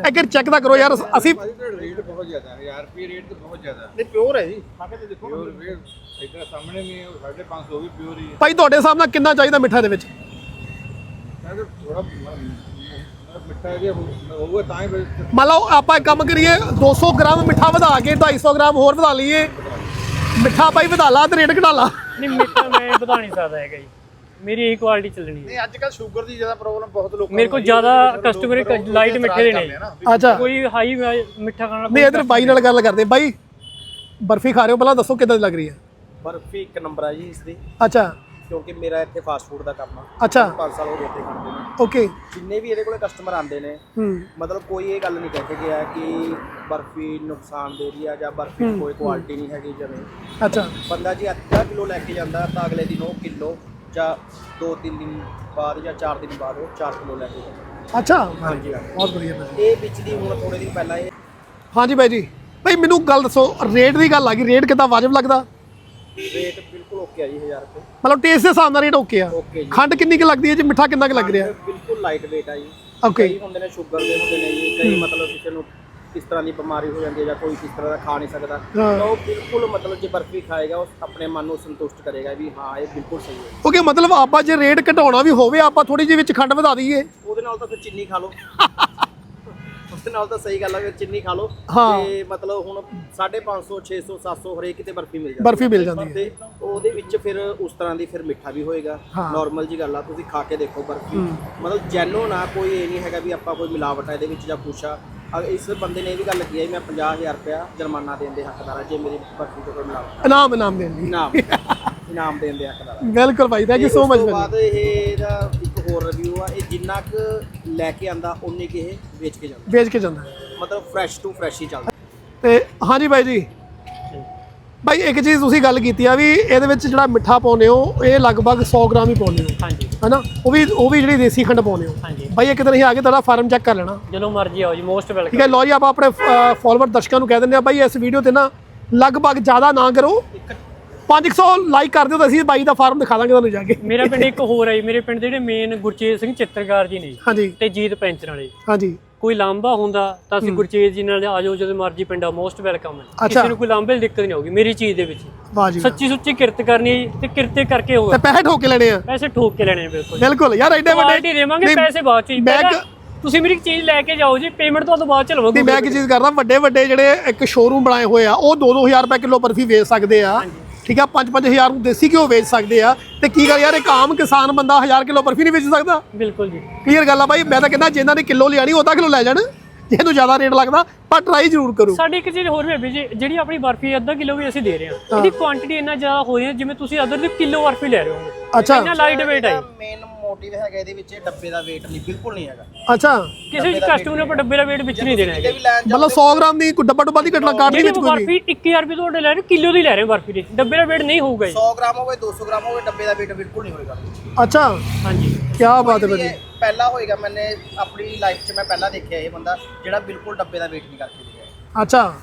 ਇੱਕ ਚੈੱਕ ਤਾਂ ਕਰੋ ਯਾਰ ਅਸੀਂ ਰੇਟ ਬਹੁਤ ਜ਼ਿਆਦਾ ਹੈ। ਯਾਰ ਪੀ ਰੇਟ ਤਾਂ ਬਹੁਤ ਜ਼ਿਆਦਾ ਨਹੀਂ ਪਿਓਰ ਹੈ ਜੀ। ਸਾਡੇ ਤੇ ਦੇਖੋ ਪਿਓਰ ਵੇਟ ਇਧਰ ਸਾਹਮਣੇ ਵੀ 550 ਵੀ ਪਿਓਰ ਹੀ ਹੈ। ਭਾਈ ਤੁਹਾਡੇ ਹਿਸਾਬ ਨਾਲ ਕਿੰਨਾ ਚਾਹੀਦਾ ਮਿੱਠਾ ਦੇ ਵਿੱਚ? ਥੋੜਾ ਮੰਨ ਲਓ ਆਪਾਂ ਕੰਮ ਕਰੀਏ 200 ਗ੍ਰਾਮ ਮਿੱਠਾ ਵਧਾ ਕੇ 250 ਗ੍ਰਾਮ ਹੋਰ ਵਧਾ ਲਈਏ। ਮਿੱਠਾ ਭਾਈ ਵਧਾ ਲਾ ਤੇ ਰੇਟ ਘਟਾ ਲਾ। ਨਹੀਂ ਮਿੱਠਾ ਮੈਂ ਵਧਾ ਨਹੀਂ ਸਕਦਾ ਹੈਗਾ ਜੀ। ਮੇਰੀ ਇਹ ਕੁਆਲਿਟੀ ਚੱਲਣੀ ਹੈ। ਨਹੀਂ ਅੱਜ ਕੱਲ ਸ਼ੂਗਰ ਦੀ ਜ਼ਿਆਦਾ ਪ੍ਰੋਬਲਮ ਬਹੁਤ ਲੋਕਾਂ ਮੇਰੇ ਕੋਲ ਜ਼ਿਆਦਾ ਕਸਟਮਰ ਲਾਈਟ ਮਿੱਠੇ ਦੇ ਨੇ। ਅੱਛਾ। ਕੋਈ ਹਾਈ ਮਿੱਠਾ ਖਾਣਾ ਨਹੀਂ ਇਧਰ ਬਾਈ ਨਾਲ ਗੱਲ ਕਰਦੇ। ਬਾਈ ਬਰਫੀ ਖਾ ਰਹੇ ਹੋ ਪਹਿਲਾਂ ਦੱਸੋ ਕਿੱਦਾਂ ਦੀ ਲੱਗ ਰਹੀ ਹੈ? ਬਰਫੀ ਇੱਕ ਨੰਬਰ ਆ ਜੀ ਇਸ ਦੀ। ਅੱਛਾ। ਕਿਉਂਕਿ ਮੇਰਾ ਇੱਥੇ ਫਾਸਟ ਫੂਡ ਦਾ ਕੰਮ ਆ। ਅੱਛਾ। 5 ਸਾਲ ਹੋ ਗਏ ਇੱਥੇ ਖਾਂਦੇ ਨੇ। ਓਕੇ। ਜਿੰਨੇ ਵੀ ਇਹਦੇ ਕੋਲੇ ਕਸਟਮਰ ਆਉਂਦੇ ਨੇ ਹੂੰ। ਮਤਲਬ ਕੋਈ ਇਹ ਗੱਲ ਨਹੀਂ ਕਹਿ ਕੇ ਗਿਆ ਕਿ ਬਰਫੀ ਨੁਕਸਾਨ ਦੇ ਰਹੀ ਆ ਜਾਂ ਬਰਫੀ ਕੋਈ ਕੁਆਲਿਟੀ ਨਹੀਂ ਹੈਗੀ ਜਿਵੇਂ ਅੱਛਾ। ਬੰਦਾ ਜੀ ਅੱਧਾ ਕਿਲੋ ਲੈ ਕੇ ਜਾਂਦਾ ਤਾਂ ਅਗਲੇ ਦਿਨ ਉਹ ਕਿਲੋ ਜਾਂ 2-3 ਦਿਨ ਬਾਅਦ ਜਾਂ 4 ਦਿਨ ਬਾਅਦ ਉਹ 4 ਕਿਲੋ ਲੈ ਕੇ ਜਾਂਦਾ ਅੱਛਾ। ਹਾਂਜੀ ਹਾਂਜੀ। ਬਹੁਤ ਵਧੀਆ ਭਾਜੀ। ਇਹ ਵਿੱਚ ਦੀ ਹੁਣ ਥੋੜੇ ਦਿਨ ਪਹਿਲਾਂ ਇਹ ਹਾਂਜੀ ਬਾਈ ਜੀ। ਭਾਈ ਮੈਨੂੰ ਗੱਲ ਦੱਸੋ ਰੇਟ ਦੀ ਗੱਲ ਆ ਗਈ। ਰੇਟ ਕਿੱਦਾਂ ਵਾਜਬ ਲੱਗਦਾ? ਰੇਟ ਬਿਲਕੁਲ ਓਕੇ ਆ ਜੀ 1000 ਰੁਪਏ। ਮਤਲਬ ਟੇਸਟ ਦੇ ਹਿਸਾਬ ਨਾਲ ਰੇਟ ਓਕੇ ਆ। ਓਕੇ ਜੀ। ਖੰਡ ਕਿੰਨੀ ਕੁ ਲੱਗਦੀ ਹੈ ਜੀ? ਮਿੱਠਾ ਕਿੰਨਾ ਕੁ ਲੱਗ ਰਿਹਾ? ਬਿਲਕੁਲ ਲਾਈਟ weight ਆ ਜੀ। ਓਕੇ ਕਈ ਹੁੰਦੇ ਨੇ ਸ਼ੂਗਰ ਦੇ ਹੁੰਦੇ ਨੇ ਜੀ ਕਈ ਮਤਲਬ ਕਿਸੇ ਨੂੰ ਕਿਸ ਤਰ੍ਹਾਂ ਦੀ ਬਿਮਾਰੀ ਹੋ ਜਾਂਦੀ ਹੈ ਜਾਂ ਕੋਈ ਕਿਸ ਤਰ੍ਹਾਂ ਦਾ ਖਾ ਨਹੀਂ ਸਕਦਾ ਹਾਂ। ਤਾਂ ਉਹ ਬਿਲਕੁਲ ਮਤਲਬ ਜੇ ਬਰਫੀ ਖਾਏਗਾ ਉਹ ਆਪਣੇ ਮਨ ਨੂੰ ਸੰਤੁਸ਼ਟ ਕਰੇਗਾ ਵੀ ਹਾਂ ਇਹ ਬਿਲਕੁਲ ਸਹੀ ਹੈ। ਓਕੇ ਮਤਲਬ ਆਪਾਂ ਜੇ ਰੇਟ ਘਟਾਉਣਾ ਵੀ ਹੋਵੇ ਆਪਾਂ ਥੋੜੀ ਜਿਹੀ ਵਿੱਚ ਖੰਡ ਵਧਾ ਦਈਏ। ਉਹਦੇ ਨਾਲ ਤਾਂ ਫਿਰ ਚੀਨੀ ਖਾ ਲਓ। ਉਹਦੇ ਨਾਲ ਤਾਂ ਸਹੀ ਗੱਲ ਹੈ ਫਿਰ ਚੀਨੀ ਖਾ ਲਓ। ਹਾਂ। ਤੇ ਮਤਲਬ ਹੁਣ 550 600 700 ਹਰੇਕ ਕਿਤੇ ਬਰਫੀ ਮਿਲ ਜਾਂਦੀ ਬਰਫੀ ਮਿਲ ਜਾਂਦੀ ਹੈ ਤੇ ਉਹਦੇ ਵਿੱਚ ਫਿਰ ਉਸ ਤਰ੍ਹਾਂ ਦੀ ਫਿਰ ਮਿੱਠਾ ਵੀ ਹੋਏਗਾ। ਹਾਂ। ਨਾਰਮਲ ਜੀ ਗੱਲ ਆ ਤੁਸੀਂ ਖਾ ਕੇ ਦੇਖੋ ਬਰਫੀ। ਮਤਲਬ ਜੈਨੂਨ ਆ ਕੋਈ ਇਹ ਨਹੀਂ ਹੈਗਾ ਵੀ ਆਪਾਂ ਕੋਈ ਮਿਲਾਵਟ ਆ ਇਹਦੇ ਵਿੱਚ ਜਾਂ ਕੁਛ ਆ। ਅ- ਇਸ ਬੰਦੇ ਨੇ ਇਹ ਵੀ ਗੱਲ ਕੀਤੀ ਹੈ ਮੈਂ 50000 ਰੁਪਇਆ ਜੁਰਮਾਨਾ ਦੇਣ ਦੇ ਹੱਕਦਾਰ ਆ ਜੇ ਮੇਰੀ ਬਰਫੀ ਤੋਂ ਕੋਈ ਮਿਲਾਵਟ ਇਨਾਮ ਇਨਾਮ ਦੇਣ ਲਈ ਇਨਾਮ [laughs] ਇਨਾਮ ਦੇਣ ਦੇ ਹੱਕਦਾਰ ਆ। ਬਿਲਕੁਲ ਭਾਈ ਥੈਂਕ ਯੂ ਸੋ ਉਸ ਮਚ ਤੋਂ ਬਾਅਦ ਇਹ ਇਹਦਾ ਇੱਕ ਹੋਰ ਰਿਵਿਊ ਆ ਇਹ ਜਿੰਨਾ ਕੁ ਲੈ ਕੇ ਆਂਦਾ ਉਨੇ ਕਿ ਇਹ ਵੇਚ ਕੇ ਜਾਂਦਾ। ਵੇਚ ਕੇ ਜਾਂਦਾ। ਹੈ। ਮਤਲਬ ਫਰੈਸ਼ ਟੂ ਫਰੈਸ਼ ਹੀ ਚੱਲਦਾ। ਤੇ ਹਾਂਜੀ ਬਾਈ ਜੀ। ਬਾਈ ਇੱਕ ਚੀਜ਼ ਤੁਸੀਂ ਗੱਲ ਕੀਤੀ ਆ ਵੀ ਇਹਦੇ ਵਿੱਚ ਜਿਹੜਾ ਮਿੱਠਾ ਪਾਉਂਦੇ ਹੋ ਇਹ ਲਗਭਗ 100 ਗ੍ਰਾਮ ਹੀ ਪਾਉਂਦੇ ਹੋ। ਹਾਂਜੀ। ਹੈਨਾ? ਉਹ ਵੀ ਉਹ ਵੀ ਜਿਹੜੀ ਦੇਸੀ ਖੰਡ ਪਾਉਂਦੇ ਹੋ। ਹਾਂਜੀ। ਬਾਈ ਇੱਕ ਦਿਨ ਅਸੀਂ ਆ ਕੇ ਤੁਹਾਡਾ ਫਾਰਮ ਚੈੱਕ ਕਰ ਲੈਣਾ। ਜਦੋਂ ਮਰਜ਼ੀ ਆਓ ਜੀ ਮੋਸਟ ਠੀਕ ਵੈਲਕਮ ਹੈ ਲੋ ਜੀ ਆਪਾਂ ਆਪਣੇ ਫਾਲੋਅਰ ਦਰਸ਼ਕਾਂ ਨੂੰ ਕਹਿ ਦਿੰਦੇ ਆ ਬਾਈ ਇਸ ਵੀਡੀਓ ਤੇ ਨਾ ਲਗਭਗ ਜ਼ਿਆਦਾ ਨਾ ਕਰੋ। 500 ਲਾਈਕ ਕਰ ਦਿਓ ਤਾਂ ਅਸੀਂ ਬਾਈ ਦਾ ਫਾਰਮ ਦਿਖਾ ਦਾਂਗੇ ਤੁਹਾਨੂੰ ਜਾ ਕੇ। ਮੇਰਾ ਪਿੰਡ ਇੱਕ ਹੋਰ ਹੈ ਮੇਰੇ ਪਿੰਡ ਦੇ ਜਿਹੜੇ ਮੇਨ ਗੁਰਚੇਤ ਸਿੰਘ ਚਿੱਤਰਕਾਰ ਜੀ ਨੇ ਹਾਂਜੀ। ਤੇ ਜੀਤ ਪੈਂਚਰ ਵਾਲੇ ਹਾਂਜੀ। ਕੋਈ ਲਾਂਭਾ ਹੁੰਦਾ ਤਾਂ ਅਸੀਂ ਗੁਰਚੇਤ ਜੀ ਨਾਲ ਆ ਜਾਓ ਜਦੋਂ ਮਰਜ਼ੀ ਪਿੰਡ ਮੋਸਟ ਵੈਲਕਮ ਹੈ। ਕਿਸੇ ਨੂੰ ਕੋਈ ਲਾਂਭੇ ਦੀ ਦਿੱਕਤ ਨਹੀਂ ਆਊਗੀ ਮੇਰੀ ਚੀਜ਼ ਦੇ ਵਿੱਚ। ਸੱਚੀ ਸੁੱਚੀ ਕਿਰਤ ਕਰਨੀ ਤੇ ਕਿਰਤੇ ਕਰਕੇ ਹੋਗਾ ਤੇ ਪੈਸੇ ਠੋਕ ਕੇ ਲੈਣੇ ਆ। ਪੈਸੇ ਠੋਕ ਕੇ ਲੈਣੇ ਬਿਲਕੁਲ ਬਿਲਕੁਲ ਯਾਰ ਐਡੇ ਵੱਡੇ ਕੁਆਲਿਟੀ ਦੇਵਾਂਗੇ ਪੈਸੇ ਬਾਅਦ ਚ ਇੱਕ- ਤੁਸੀਂ ਮੇਰੀ ਚੀਜ਼ ਲੈ ਕੇ ਜਾਓ ਜੀ ਪੇਮੈਂਟ ਤੁਹਾਨੂੰ ਬਾਅਦ ਚ ਲਵਾਂਗੇ। ਮੈਂ ਇੱਕ ਚੀਜ਼ ਕਰਦਾ ਵੱਡੇ ਵੱਡੇ ਜਿਹੜੇ ਇੱਕ ਸ਼ੋਰੂਮ ਬਣਾਏ ਹੋਏ ਆ ਉਹ 2-2000 ਰੁਪਏ ਕਿਲੋ ਬਰਫੀ ਵੇਚ ਸਕਦੇ ਆ। ਠੀਕ ਆ 5-5000 ਨੂੰ ਦੇਸੀ ਘਿਓ ਵੇਚ ਸਕਦੇ ਆ। ਤੇ ਕੀ ਗੱਲ ਯਾਰ ਇੱਕ ਆਮ ਕਿਸਾਨ ਬੰਦਾ 1000 ਕਿਲੋ ਬਰਫੀ ਨਹੀਂ ਵੇਚ ਸਕਦਾ? ਬਿਲਕੁਲ ਜੀ। ਕਲੀਅਰ ਗੱਲ ਆ ਬਾਈ ਮੈਂ ਤਾਂ ਕਹਿੰਦਾ ਜਿਨ੍ਹਾਂ ਨੇ ਕਿਲੋ ਲਿਆਣੀ ਉਹਦਾ ਕਿਲੋ ਲੈ ਜਾਣ। ਜਿਹਨੂੰ ਜ਼ਿਆਦਾ ਰੇਟ ਲੱਗਦਾ ਪਰ ਟਰਾਈ ਜ਼ਰੂਰ ਕਰੋ। ਸਾਡੀ ਇੱਕ ਚੀਜ਼ ਹੋਰ ਵੀ ਜੀ ਜਿਹੜੀ ਆਪਣੀ ਬਰਫੀ ਅੱਧਾ ਕਿਲੋ ਵੀ ਅਸੀਂ ਦੇ ਰਹੇ ਹਾਂ। ਇਹਦੀ ਕੁਆਂਟੀਟੀ ਇੰਨਾ ਜ਼ਿਆਦਾ ਹੋ ਰਹੀ ਹੈ ਜਿਵੇਂ ਤੁਸੀਂ ਅਦਰ ਦੀ ਕਿਲੋ ਬਰਫੀ ਲੈ ਰਹੇ ਹੋ ਅੱਛਾ। ਇੰਨਾ ਲਾਈਟ weight ਹੈ ਮੇਨ ਮੋਟਿਵ ਹੈਗਾ ਇਹਦੇ ਵਿੱਚ ਇਹ ਡੱਬੇ ਦਾ weight ਨਹੀਂ ਬਿਲਕੁਲ ਨਹੀਂ ਹੈਗਾ। ਅੱਛਾ। ਕਿਸੇ ਵੀ ਕਸਟਮਰ ਨੂੰ ਆਪਾਂ ਡੱਬੇ ਦਾ weight ਵਿੱਚ ਨਹੀਂ ਦੇਣਾ ਕਿਤੇ ਹੈ ਵੀ ਲੈਣ ਮਤਲਬ 100 ਗ੍ਰਾਮ ਦੀ ਕੋਈ ਡੱਬਾ ਡੁੱਬਾ ਦੀ ਘਟਨਾ ਕਾਟਨੀ ਜਿਹੜੀ ਵਿੱਚ ਕੋਈ ਨਹੀਂ ਬਰਫੀ 1000 ਰੁਪਏ ਤੁਹਾਡੇ ਲੈ ਰਹੇ ਕਿਲੋ ਦੀ ਲੈ ਰਹੇ ਬਰਫੀ ਦੀ। ਡੱਬੇ ਦਾ weight ਨਹੀਂ ਹੋਊਗਾ ਜੀ 100 ਗ੍ਰਾਮ ਹੋਵੇ 200 ਗ੍ਰਾਮ ਹੋਵੇ ਡੱਬੇ ਦਾ weight ਬਿਲਕੁਲ ਨਹੀਂ ਹੋਏਗਾ। ਅੱਛਾ। ਹਾਂਜੀ। ਕੀ ਬਾਤ ਹੈ ਭਾਜੀ। ਪਹਿਲਾ ਹੋਏਗਾ ਮੈਨੇ ਆਪਣੀ ਲਾਈਫ 'ਚ ਮੈਂ ਪਹਿਲਾਂ ਦੇਖਿਆ ਇਹ ਬੰਦਾ ਜਿਹੜਾ ਬਿਲਕੁਲ ਡੱਬੇ ਦਾ weight ਨਹੀਂ ਕਰਕੇ ਅੱਛਾ।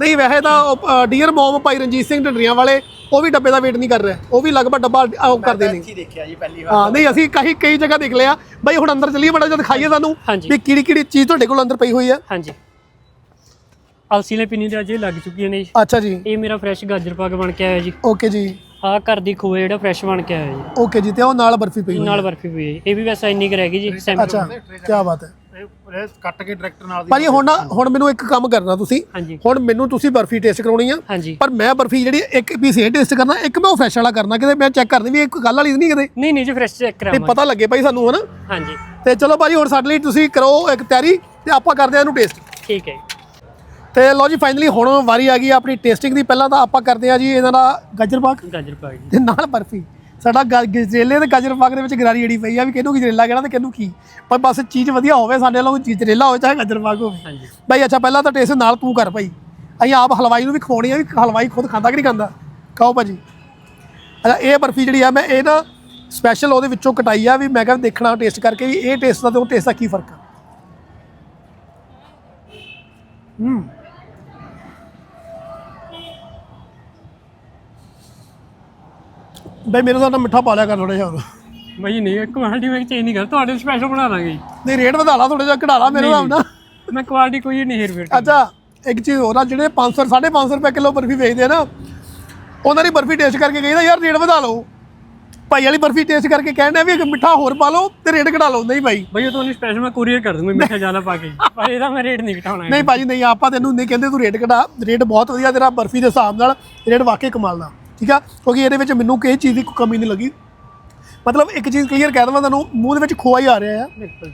ਨਹੀਂ ਵੈਸੇ ਤਾਂ ਡੀਅਰ ਮੋਮ ਭਾਈ ਰਣਜੀਤ ਸਿੰਘ ਢੰਡਰੀਆਂ ਵਾਲੇ ਉਹ ਵੀ ਡੱਬੇ ਦਾ ਵੇਟ ਨਹੀਂ ਕਰ ਰਿਹਾ। ਉਹ ਵੀ ਲਗਭਗ ਡੱਬਾ ਉਹ ਕਰਦੇ ਨੇ। ਹੀ ਦੇਖਿਆ ਜੀ ਪਹਿਲੀ ਵਾਰ। ਹਾਂ ਨਹੀਂ ਅਸੀਂ ਕਈ ਕਈ ਜਗ੍ਹਾ ਦੇਖ ਲਿਆ। ਬਾਈ ਹੁਣ ਅੰਦਰ ਚੱਲੀਏ ਬੜਾ ਜਦ ਖਾਈਏ ਸਾਨੂੰ। ਵੀ ਕਿਹੜੀ ਕਿਹੜੀ ਚੀਜ਼ ਤੁਹਾਡੇ ਕੋਲ ਅੰਦਰ ਪਈ ਹੋਈ ਆ ਹਾਂਜੀ। ਅਲਸੀ ਨੇ ਪਿੰਨੀ ਦੇ ਅਜੇ ਲੱਗ ਚੁੱਕੀਆਂ ਨੇ ਜੀ। ਅੱਛਾ ਜੀ। ਇਹ ਮੇਰਾ ਫਰੈਸ਼ ਗਾਜਰ ਪਾਕ ਬਣ ਕੇ ਆਇਆ ਜੀ। ਓਕੇ ਜੀ। ਆਹ ਘਰ ਦੀ ਖੋਏ ਜਿਹੜਾ ਫਰੈਸ਼ ਬਣ ਕੇ ਆਇਆ ਜੀ। ਓਕੇ ਜੀ ਤੇ ਉਹ ਨਾਲ ਬਰਫੀ ਪਈ ਹੋਈ ਨਾਲ ਬਰਫੀ ਪਈ ਹੈ। ਜੀ। ਇਹ ਵੀ ਵੈਸਾ ਇੰਨੀ ਕੁ ਰਹਿ ਗਈ ਜੀ ਸੈਂਪਲ ਅੱਛਾ ਕੀ ਬਾਤ ਹੈ। ਇਹ ਇਹ ਕੱਟ ਕੇ ਡਾਇਰੈਕਟਰ ਨਾਲ ਦੀ ਭਾਜੀ ਹੁਣ ਨਾ ਹੁਣ ਮੈਨੂੰ ਇੱਕ ਕੰਮ ਕਰਨਾ ਤੁਸੀਂ। ਹਾਂਜੀ। ਹੁਣ ਮੈਨੂੰ ਤੁਸੀਂ ਬਰਫੀ ਟੇਸਟ ਕਰਾਉਣੀ ਆ। ਹਾਂਜੀ। ਪਰ ਮੈਂ ਬਰਫੀ ਜਿਹੜੀ ਇੱਕ ਪੀਸ ਇਹ ਟੇਸਟ ਕਰਨਾ ਇੱਕ ਮੈਂ ਉਹ ਫਰੈਸ਼ ਵਾਲਾ ਕਰਨਾ ਕਿਤੇ ਮੈਂ ਚੈੱਕ ਕਰਨੀ ਵੀ ਇਹ ਕੋਈ ਗੱਲ ਵਾਲੀ ਤਾਂ ਨਹੀਂ ਕਿਤੇ। ਨਹੀਂ ਨਹੀਂ ਜੀ ਫਰੈਸ਼ ਚੈੱਕ ਤੇ ਕਰਾਵਾਂ ਪਤਾ ਲੱਗੇ ਭਾਈ ਸਾਨੂੰ ਹਨਾ? ਹਾਂਜੀ। ਤੇ ਚਲੋ ਭਾਜੀ ਹੁਣ ਸਾਡੇ ਲਈ ਤੁਸੀਂ ਕਰੋ ਇੱਕ ਤਿਆਰੀ ਤੇ ਆਪਾਂ ਕਰਦੇ ਆ ਇਹਨੂੰ ਟੇਸਟ ਠੀਕ ਹੈ ਜੀ। ਤੇ ਲਓ ਜੀ ਫਾਈਨਲੀ ਹੁਣ ਵਾਰੀ ਆ ਗਈ ਆਪਣੀ ਟੇਸਟਿੰਗ ਦੀ। ਪਹਿਲਾਂ ਤਾਂ ਆਪਾਂ ਕਰਦੇ ਆ ਜੀ ਇਹਨਾਂ ਦਾ ਗਾਜਰ ਪਾਕ ਗਾਜਰ ਪਾਕ ਜੀ। ਤੇ ਨਾਲ ਬਰਫੀ। ਸਾਡਾ ਗਜਰੇਲੇ ਤੇ ਗਾਜਰ ਪਾਕ ਦੇ ਵਿੱਚ ਗਰਾਰੀ ਅੜੀ ਪਈ ਆ ਵੀ ਕਿਹਨੂੰ ਗਜਰੇਲਾ ਕਹਿਣਾ ਤੇ ਕਿਹਨੂੰ ਕੀ। ਪਰ ਬਸ ਚੀਜ਼ ਵਧੀਆ ਹੋਵੇ ਸਾਡੇ ਵੱਲੋਂ ਗਜਰੇਲਾ ਹੋਵੇ ਚਾਹੇ ਗਾਜਰ ਪਾਕ ਹੋਵੇ। ਹਾਂਜੀ। ਭਾਈ ਅੱਛਾ ਪਹਿਲਾਂ ਤਾਂ ਟੇਸਟ ਨਾਲ ਤੂੰ ਕਰ ਭਾਈ ਅਸੀਂ ਆਪ ਹਲਵਾਈ ਨੂੰ ਵੀ ਖਵਾਉਣੀ ਆ ਵੀ ਹਲਵਾਈ ਖੁਦ ਖਾਂਦਾ ਕਿ ਨਹੀਂ ਖਾਂਦਾ? ਖਾਓ ਭਾਜੀ। ਅੱਛਾ ਇਹ ਬਰਫੀ ਜਿਹੜੀ ਆ ਮੈਂ ਇਹ ਨਾ ਸਪੈਸ਼ਲ ਉਹਦੇ ਵਿੱਚੋਂ ਕਟਾਈ ਆ ਵੀ ਮੈਂ ਕਿਹਾ ਦੇਖਣਾ ਟੇਸਟ ਕਰਕੇ ਵੀ ਇਹ ਟੇਸਟ ਦਾ ਤੇ ਉਹ ਟੇਸਟ ਦਾ ਕੀ ਫ਼ਰਕ ਆ? ਹੂੰ। ਬਈ ਮੇਰੇ ਤੋਂ ਨਾ ਮਿੱਠਾ ਪਾ ਲਿਆ ਕਰ ਥੋੜਾ ਜਿਹਾ ਹੋਰ। ਬਈ ਨਹੀਂ ਕੁਆਲਿਟੀ ਵਿੱਚ ਚੇਂਜ ਨਹੀਂ ਕਰ ਤੁਹਾਡੇ ਸਪੈਸ਼ਲ ਬਣਾ ਦਾਂਗੇ ਜੀ। ਨਹੀਂ ਰੇਟ ਵਧਾ ਲਾ ਥੋੜਾ ਜਿਹਾ ਘਟਾ ਲਾ ਮੇਰੇ ਹਿਸਾਬ ਨਾਲ। ਮੈਂ ਕੁਆਲਿਟੀ ਕੋਈ ਨਹੀਂ ਹੇਰ ਫੇਰ ਅੱਛਾ ਇੱਕ ਚੀਜ਼ ਹੋਰ ਆ ਜਿਹੜੇ 500 550 ਰੁਪਏ ਕਿਲੋ ਬਰਫੀ ਵੇਚਦੇ ਆ ਨਾ ਉਹਨਾਂ ਦੀ ਬਰਫੀ ਟੇਸਟ ਕਰਕੇ ਕਹਿੰਦਾ ਯਾਰ ਰੇਟ ਵਧਾ ਲਓ। ਭਾਈ ਵਾਲੀ ਬਰਫੀ ਟੇਸਟ ਕਰਕੇ ਕਹਿੰਦੇ ਵੀ ਇੱਕ ਮਿੱਠਾ ਹੋਰ ਪਾ ਲਓ ਤੇ ਰੇਟ ਘਟਾ ਲਓ। ਨਹੀਂ ਭਾਈ। ਬਈ ਉਹ ਤੁਹਾਨੂੰ ਸਪੈਸ਼ਲ ਮੈਂ ਕੁਰੀਅਰ ਕਰ ਦੂੰਗਾ ਮਿੱਠਾ ਜ਼ਿਆਦਾ ਪਾ ਕੇ। [laughs] ਪਰ ਇਹਦਾ ਮੈਂ ਰੇਟ ਨਹੀਂ ਘਟਾਉਣਾ ਨਹੀਂ ਭਾਜੀ ਨਹੀਂ ਆਪਾਂ ਤੈਨੂੰ ਨਹੀਂ ਕਹਿੰਦੇ ਤੂੰ ਰੇਟ ਘਟਾ ਰੇਟ ਬਹੁਤ ਵਧੀਆ ਤੇਰਾ ਬਰਫੀ ਦੇ ਹਿਸਾਬ ਨਾਲ ਰੇਟ ਵਾਕਈ ਕਮਾਲ ਦਾ। ਠੀਕ ਆ? ਕਿਉਂਕਿ ਇਹਦੇ ਵਿੱਚ ਮੈਨੂੰ ਕਿਸੇ ਚੀਜ਼ ਦੀ ਕੋਈ ਕਮੀ ਨਹੀਂ ਲੱਗੀ। ਮਤਲਬ ਇੱਕ ਚੀਜ਼ ਕਲੀਅਰ ਕਹਿ ਦਵਾਂ ਤੁਹਾਨੂੰ ਮੂੰਹ ਦੇ ਵਿੱਚ ਖੋਆ ਹੀ ਆ ਰਿਹਾ ਆ।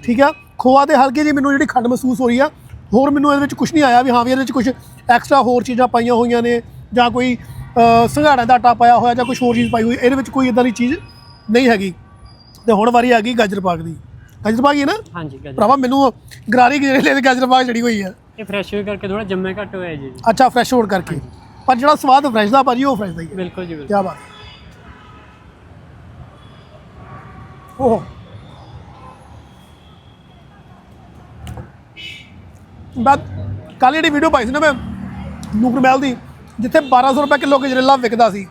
ਠੀਕ ਆ? ਖੋਆ ਦੇ ਹਲਕੇ ਜੀ ਮੈਨੂੰ ਜਿਹੜੀ ਖੰਡ ਮਹਿਸੂਸ ਹੋ ਰਹੀ ਆ ਹੋਰ ਮੈਨੂੰ ਇਹਦੇ ਵਿੱਚ ਕੁਝ ਨਹੀਂ ਆਇਆ ਵੀ ਹਾਂ ਵੀ ਇਹਦੇ ਵਿੱਚ ਕੁਝ ਐਕਸਟਰਾ ਹੋਰ ਚੀਜ਼ਾਂ ਪਾਈਆਂ ਹੋਈਆਂ ਨੇ ਜਾਂ ਕੋਈ ਸੰਘਾੜਾ ਦਾ ਆਟਾ ਪਾਇਆ ਹੋਇਆ ਜਾਂ ਕੁਝ ਹੋਰ ਚੀਜ਼ ਪਾਈ ਹੋਈ ਇਹਦੇ ਵਿੱਚ ਕੋਈ ਇਦਾਂ ਦੀ ਚੀਜ਼ ਨਹੀਂ ਹੈਗੀ। ਤੇ ਹੁਣ ਵਾਰੀ ਆ ਗਈ ਗਾਜਰ ਪਾਕ ਦੀ। ਗਾਜਰ ਪਾਕ ਹੀ ਨਾ? ਹਾਂਜੀ ਗਾਜਰ। ਭਰਾਵਾ ਮੈਨੂੰ ਗਰਾਰੀ ਗਜਰੇਲੇ ਦੀ ਗਾਜਰ ਪਾਕ ਜੜੀ ਹੋਈ ਆ। ਇਹ ਫਰੈਸ਼ ਹੋਏ ਕਰਕੇ ਥੋੜਾ ਜੰਮੇ ਘੱਟ ਹੋਇਆ ਜੀ। ਅੱਛਾ ਫਰੈਸ਼ ਹੋਣ ਕਰਕੇ। ਪਰ ਜਿਹੜਾ ਸਵਾਦ ਫਰੈਸ਼ ਦਾ ਭਾਜੀ ਉਹ ਫਰੈਸ਼ ਦਾ ਹੀ ਹੈ। ਬਿਲਕੁਲ ਜੀ ਬਿਲਕੁਲ। ਕੀ ਬਾਤ ਓਹ। ਬਾਤ ਕੱਲ੍ਹ ਜਿਹੜੀ ਵੀਡੀਓ ਪਾਈ ਸੀ ਨਾ ਮੈਂ ਨੂਰ ਮਹਿਲ ਦੀ ਜਿੱਥੇ 1200 ਰੁਪਏ ਕਿਲੋ ਗਜਰੇਲਾ ਵਿਕਦਾ ਸੀ।